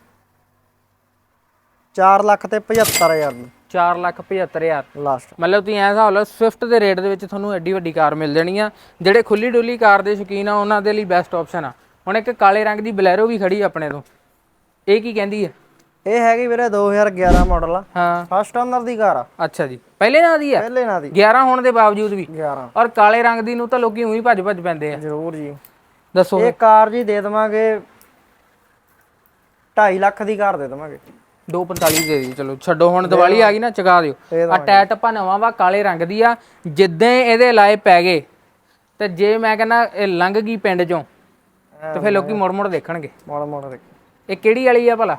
4 ਲੱਖ ਤੇ 75000 ਦੀ। 4 ਲੱਖ 75000 ਲਾਸਟ ਮਤਲਬ ਤੁਸੀਂ ਐਂ ਹਿਸਾਬ ਲਓ ਸਵਿਫਟ ਦੇ ਰੇਟ ਦੇ ਵਿੱਚ ਤੁਹਾਨੂੰ ਐਡੀ ਵੱਡੀ ਕਾਰ ਮਿਲ ਜਾਣੀ ਆ। ਜਿਹੜੇ ਖੁੱਲੀ ਡੁੱਲੀ ਕਾਰ ਦੇ ਸ਼ੌਕੀਨ ਆ ਉਹਨਾਂ ਦੇ ਲਈ ਬੈਸਟ ਆਪਸ਼ਨ ਆ। ਹੁਣ ਇੱਕ ਕਾਲੇ ਰੰਗ ਦੀ ਬਲੈਰੋ ਵੀ ਖੜੀ ਆਪਣੇ ਤੋਂ। ਇਹ ਕੀ ਕਹਿੰਦੀ ਹੈ ਇਹ ਹੈਗੀ ਵੀਰੇ 2011 ਮਾਡਲ ਆ। ਹਾਂ। ਫਸਟ ਓਨਰ ਦੀ ਕਾਰ ਆ। ਅੱਛਾ ਜੀ। ਪਹਿਲੇ ਨਾਂ ਦੀ ਹੈ ਪਹਿਲੇ ਨਾਂ ਦੀ। 11 ਹੋਣ ਦੇ ਬਾਵਜੂਦ ਵੀ। 11 ਔਰ ਕਾਲੇ ਰੰਗ ਦੀ ਨੂੰ ਤਾਂ ਲੋਕੀ ਉਹੀ ਭੱਜ ਭੱਜ ਪੈਂਦੇ ਆ। ਜ਼ਰੂਰ ਜੀ। ਦੱਸੋ। ਇਹ ਕਾਰ ਜੀ ਦੇ ਦੇਵਾਂਗੇ 2.5 ਲੱਖ ਦੀ ਕਾਰ ਦੇ ਦੇਵਾਂਗੇ। 245 ਦੇ ਦਿਓ ਚਲੋ ਛੱਡੋ ਹੁਣ ਦੀਵਾਲੀ ਆ ਗਈ ਨਾ ਚਗਾ ਦਿਓ। ਦੇ ਆ ਟੈਟ ਟੱਪਾ ਨਵਾਂ ਵਾ ਕਾਲੇ ਰੰਗ ਦੀ ਆ। ਜਿੱਦਾਂ ਇਹਦੇ ਲਾਏ ਪੈ ਗਏ ਤੇ ਜੇ ਮੈਂ ਕਹਿੰਦਾ ਇਹ ਲੰਘ ਗਈ ਪਿੰਡ ਚੋਂ ਤੇ ਫਿਰ ਲੋਕੀ ਮੁੜ ਮੁੜ ਦੇਖਣਗੇ। ਮੋੜ ਮੋੜ ਦੇ ਇਹ ਕਿਹੜੀ ਵਾਲੀ ਆ ਭਲਾ?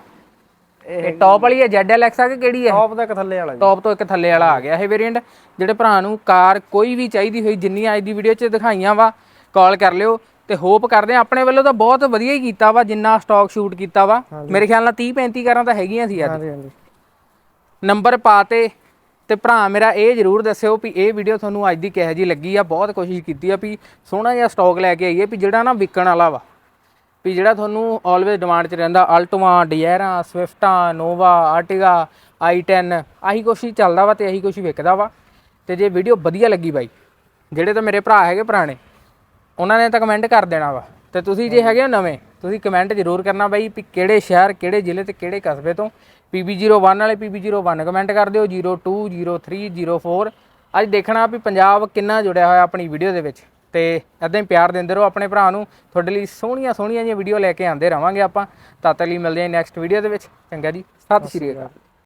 ਇਹ ਟੌਪ ਵਾਲੀ ਹੈ ZLX ਆ ਕਿ ਕਿਹੜੀ ਹੈ? ਟੌਪ ਦਾ ਇੱਕ ਥੱਲੇ ਵਾਲਾ ਟੌਪ ਤੋਂ ਇੱਕ ਥੱਲੇ ਵਾਲਾ ਆ ਗਿਆ ਇਹ ਵੇਰੀਐਂਟ ਜਿਹੜੇ ਭਰਾ ਨੂੰ ਕਾਰ ਕੋਈ ਵੀ ਚਾਹੀਦੀ ਹੋਈ ਜਿੰਨੀ ਅੱਜ ਦੀ ਵੀਡੀਓ 'ਚ ਦਿਖਾਈਆਂ ਵਾ ਕਾਲ ਕਰ ਲਿਓ ਤੇ ਹੋਪ ਕਰਦੇ ਆ ਆਪਣੇ ਵੱਲੋਂ ਤਾਂ ਬਹੁਤ ਵਧੀਆ ਹੀ ਕੀਤਾ ਵਾ ਜਿੰਨਾ ਸਟਾਕ ਸ਼ੂਟ ਕੀਤਾ ਵਾ। ਮੇਰੇ ਖਿਆਲ ਨਾਲ 30 35 ਕਾਰਾਂ ਤਾਂ ਹੈਗੀਆਂ ਸੀ ਅੱਜ। ਹਾਂਜੀ ਹਾਂਜੀ। ਨੰਬਰ ਪਾਤੇ ਤੇ ਭਰਾ ਮੇਰਾ ਇਹ ਜਰੂਰ ਦੱਸਿਓ ਵੀ ਇਹ ਵੀਡੀਓ ਤੁਹਾਨੂੰ ਅੱਜ ਦੀ ਕਿਹੋ ਜੀ ਲੱਗੀ ਆ। ਬਹੁਤ ਕੋਸ਼ਿਸ਼ ਕੀਤੀ ਆ ਵੀ ਸੋਹਣਾ ਜਿਹਾ ਸਟਾਕ ਲੈ ਕੇ ਆਈਏ ਵੀ ਜਿਹੜਾ ਨਾ ਵਿਕਣ ਵਾਲਾ ਵਾ। ਵੀ ਜਿਹੜਾ ਤੁਹਾਨੂੰ ਆਲਵੇਜ਼ ਡਿਮਾਂਡ 'ਚ ਰਹਿੰਦਾ ਅਲਟੋਆ ਡਿਜ਼ਾਇਰਾਂ ਸਵਿਫਟਾਂ ਨੋਵਾ ਆਰਟਿਗਾ i10 ਆਹੀ ਕੁਛ ਹੀ ਚੱਲਦਾ ਵਾ ਤੇ ਆਹੀ ਕੁਛ ਹੀ ਵਿਕਦਾ ਵਾ। ਤੇ ਜੇ ਵੀਡੀਓ ਵਧੀਆ ਲੱਗੀ ਬਾਈ, ਜਿਹੜੇ ਤਾਂ ਮੇਰੇ ਭਰਾ ਹੈਗੇ ਪੁਰਾਣੇ, ਉਹਨਾਂ ਨੇ ਤਾਂ ਕਮੈਂਟ ਕਰ ਦੇਣਾ ਵਾ। ਤੇ ਤੁਸੀਂ ਜੇ ਹੈਗੇ ਹੋ ਨਵੇਂ, ਤੁਸੀਂ ਕਮੈਂਟ ਜ਼ਰੂਰ ਕਰਨਾ ਬਾਈ ਵੀ ਕਿਹੜੇ ਸ਼ਹਿਰ, ਕਿਹੜੇ ਜ਼ਿਲ੍ਹੇ ਤੇ ਕਿਹੜੇ ਕਸਬੇ ਤੋਂ। PB01 ਵਾਲੇ PB01 ਕਮੈਂਟ ਕਰ ਦਿਓ 02 03 04 ਅੱਜ ਦੇਖਣਾ ਵੀ ਪੰਜਾਬ ਕਿੰਨਾ ਜੁੜਿਆ ਹੋਇਆ ਆਪਣੀ ਵੀਡੀਓ ਦੇ ਵਿੱਚ। ਤੇ ਐਦਾਂ ਹੀ ਪਿਆਰ ਦਿੰਦੇ ਰਹੋ ਆਪਣੇ ਭਰਾ ਨੂੰ। ਤੁਹਾਡੇ ਲਈ ਸੋਹਣੀਆਂ ਸੋਹਣੀਆਂ ਜਿਹੀਆਂ ਵੀਡੀਓ ਲੈ ਕੇ ਆਉਂਦੇ ਰਵਾਂਗੇ ਆਪਾਂ। ਤਦ ਤੱਕ ਲਈ ਮਿਲਦੇ ਹਾਂ ਨੈਕਸਟ ਵੀਡੀਓ ਦੇ ਵਿੱਚ। ਚੰਗਾ ਜੀ, ਸਤਿ ਸ਼੍ਰੀ ਅਕਾਲ।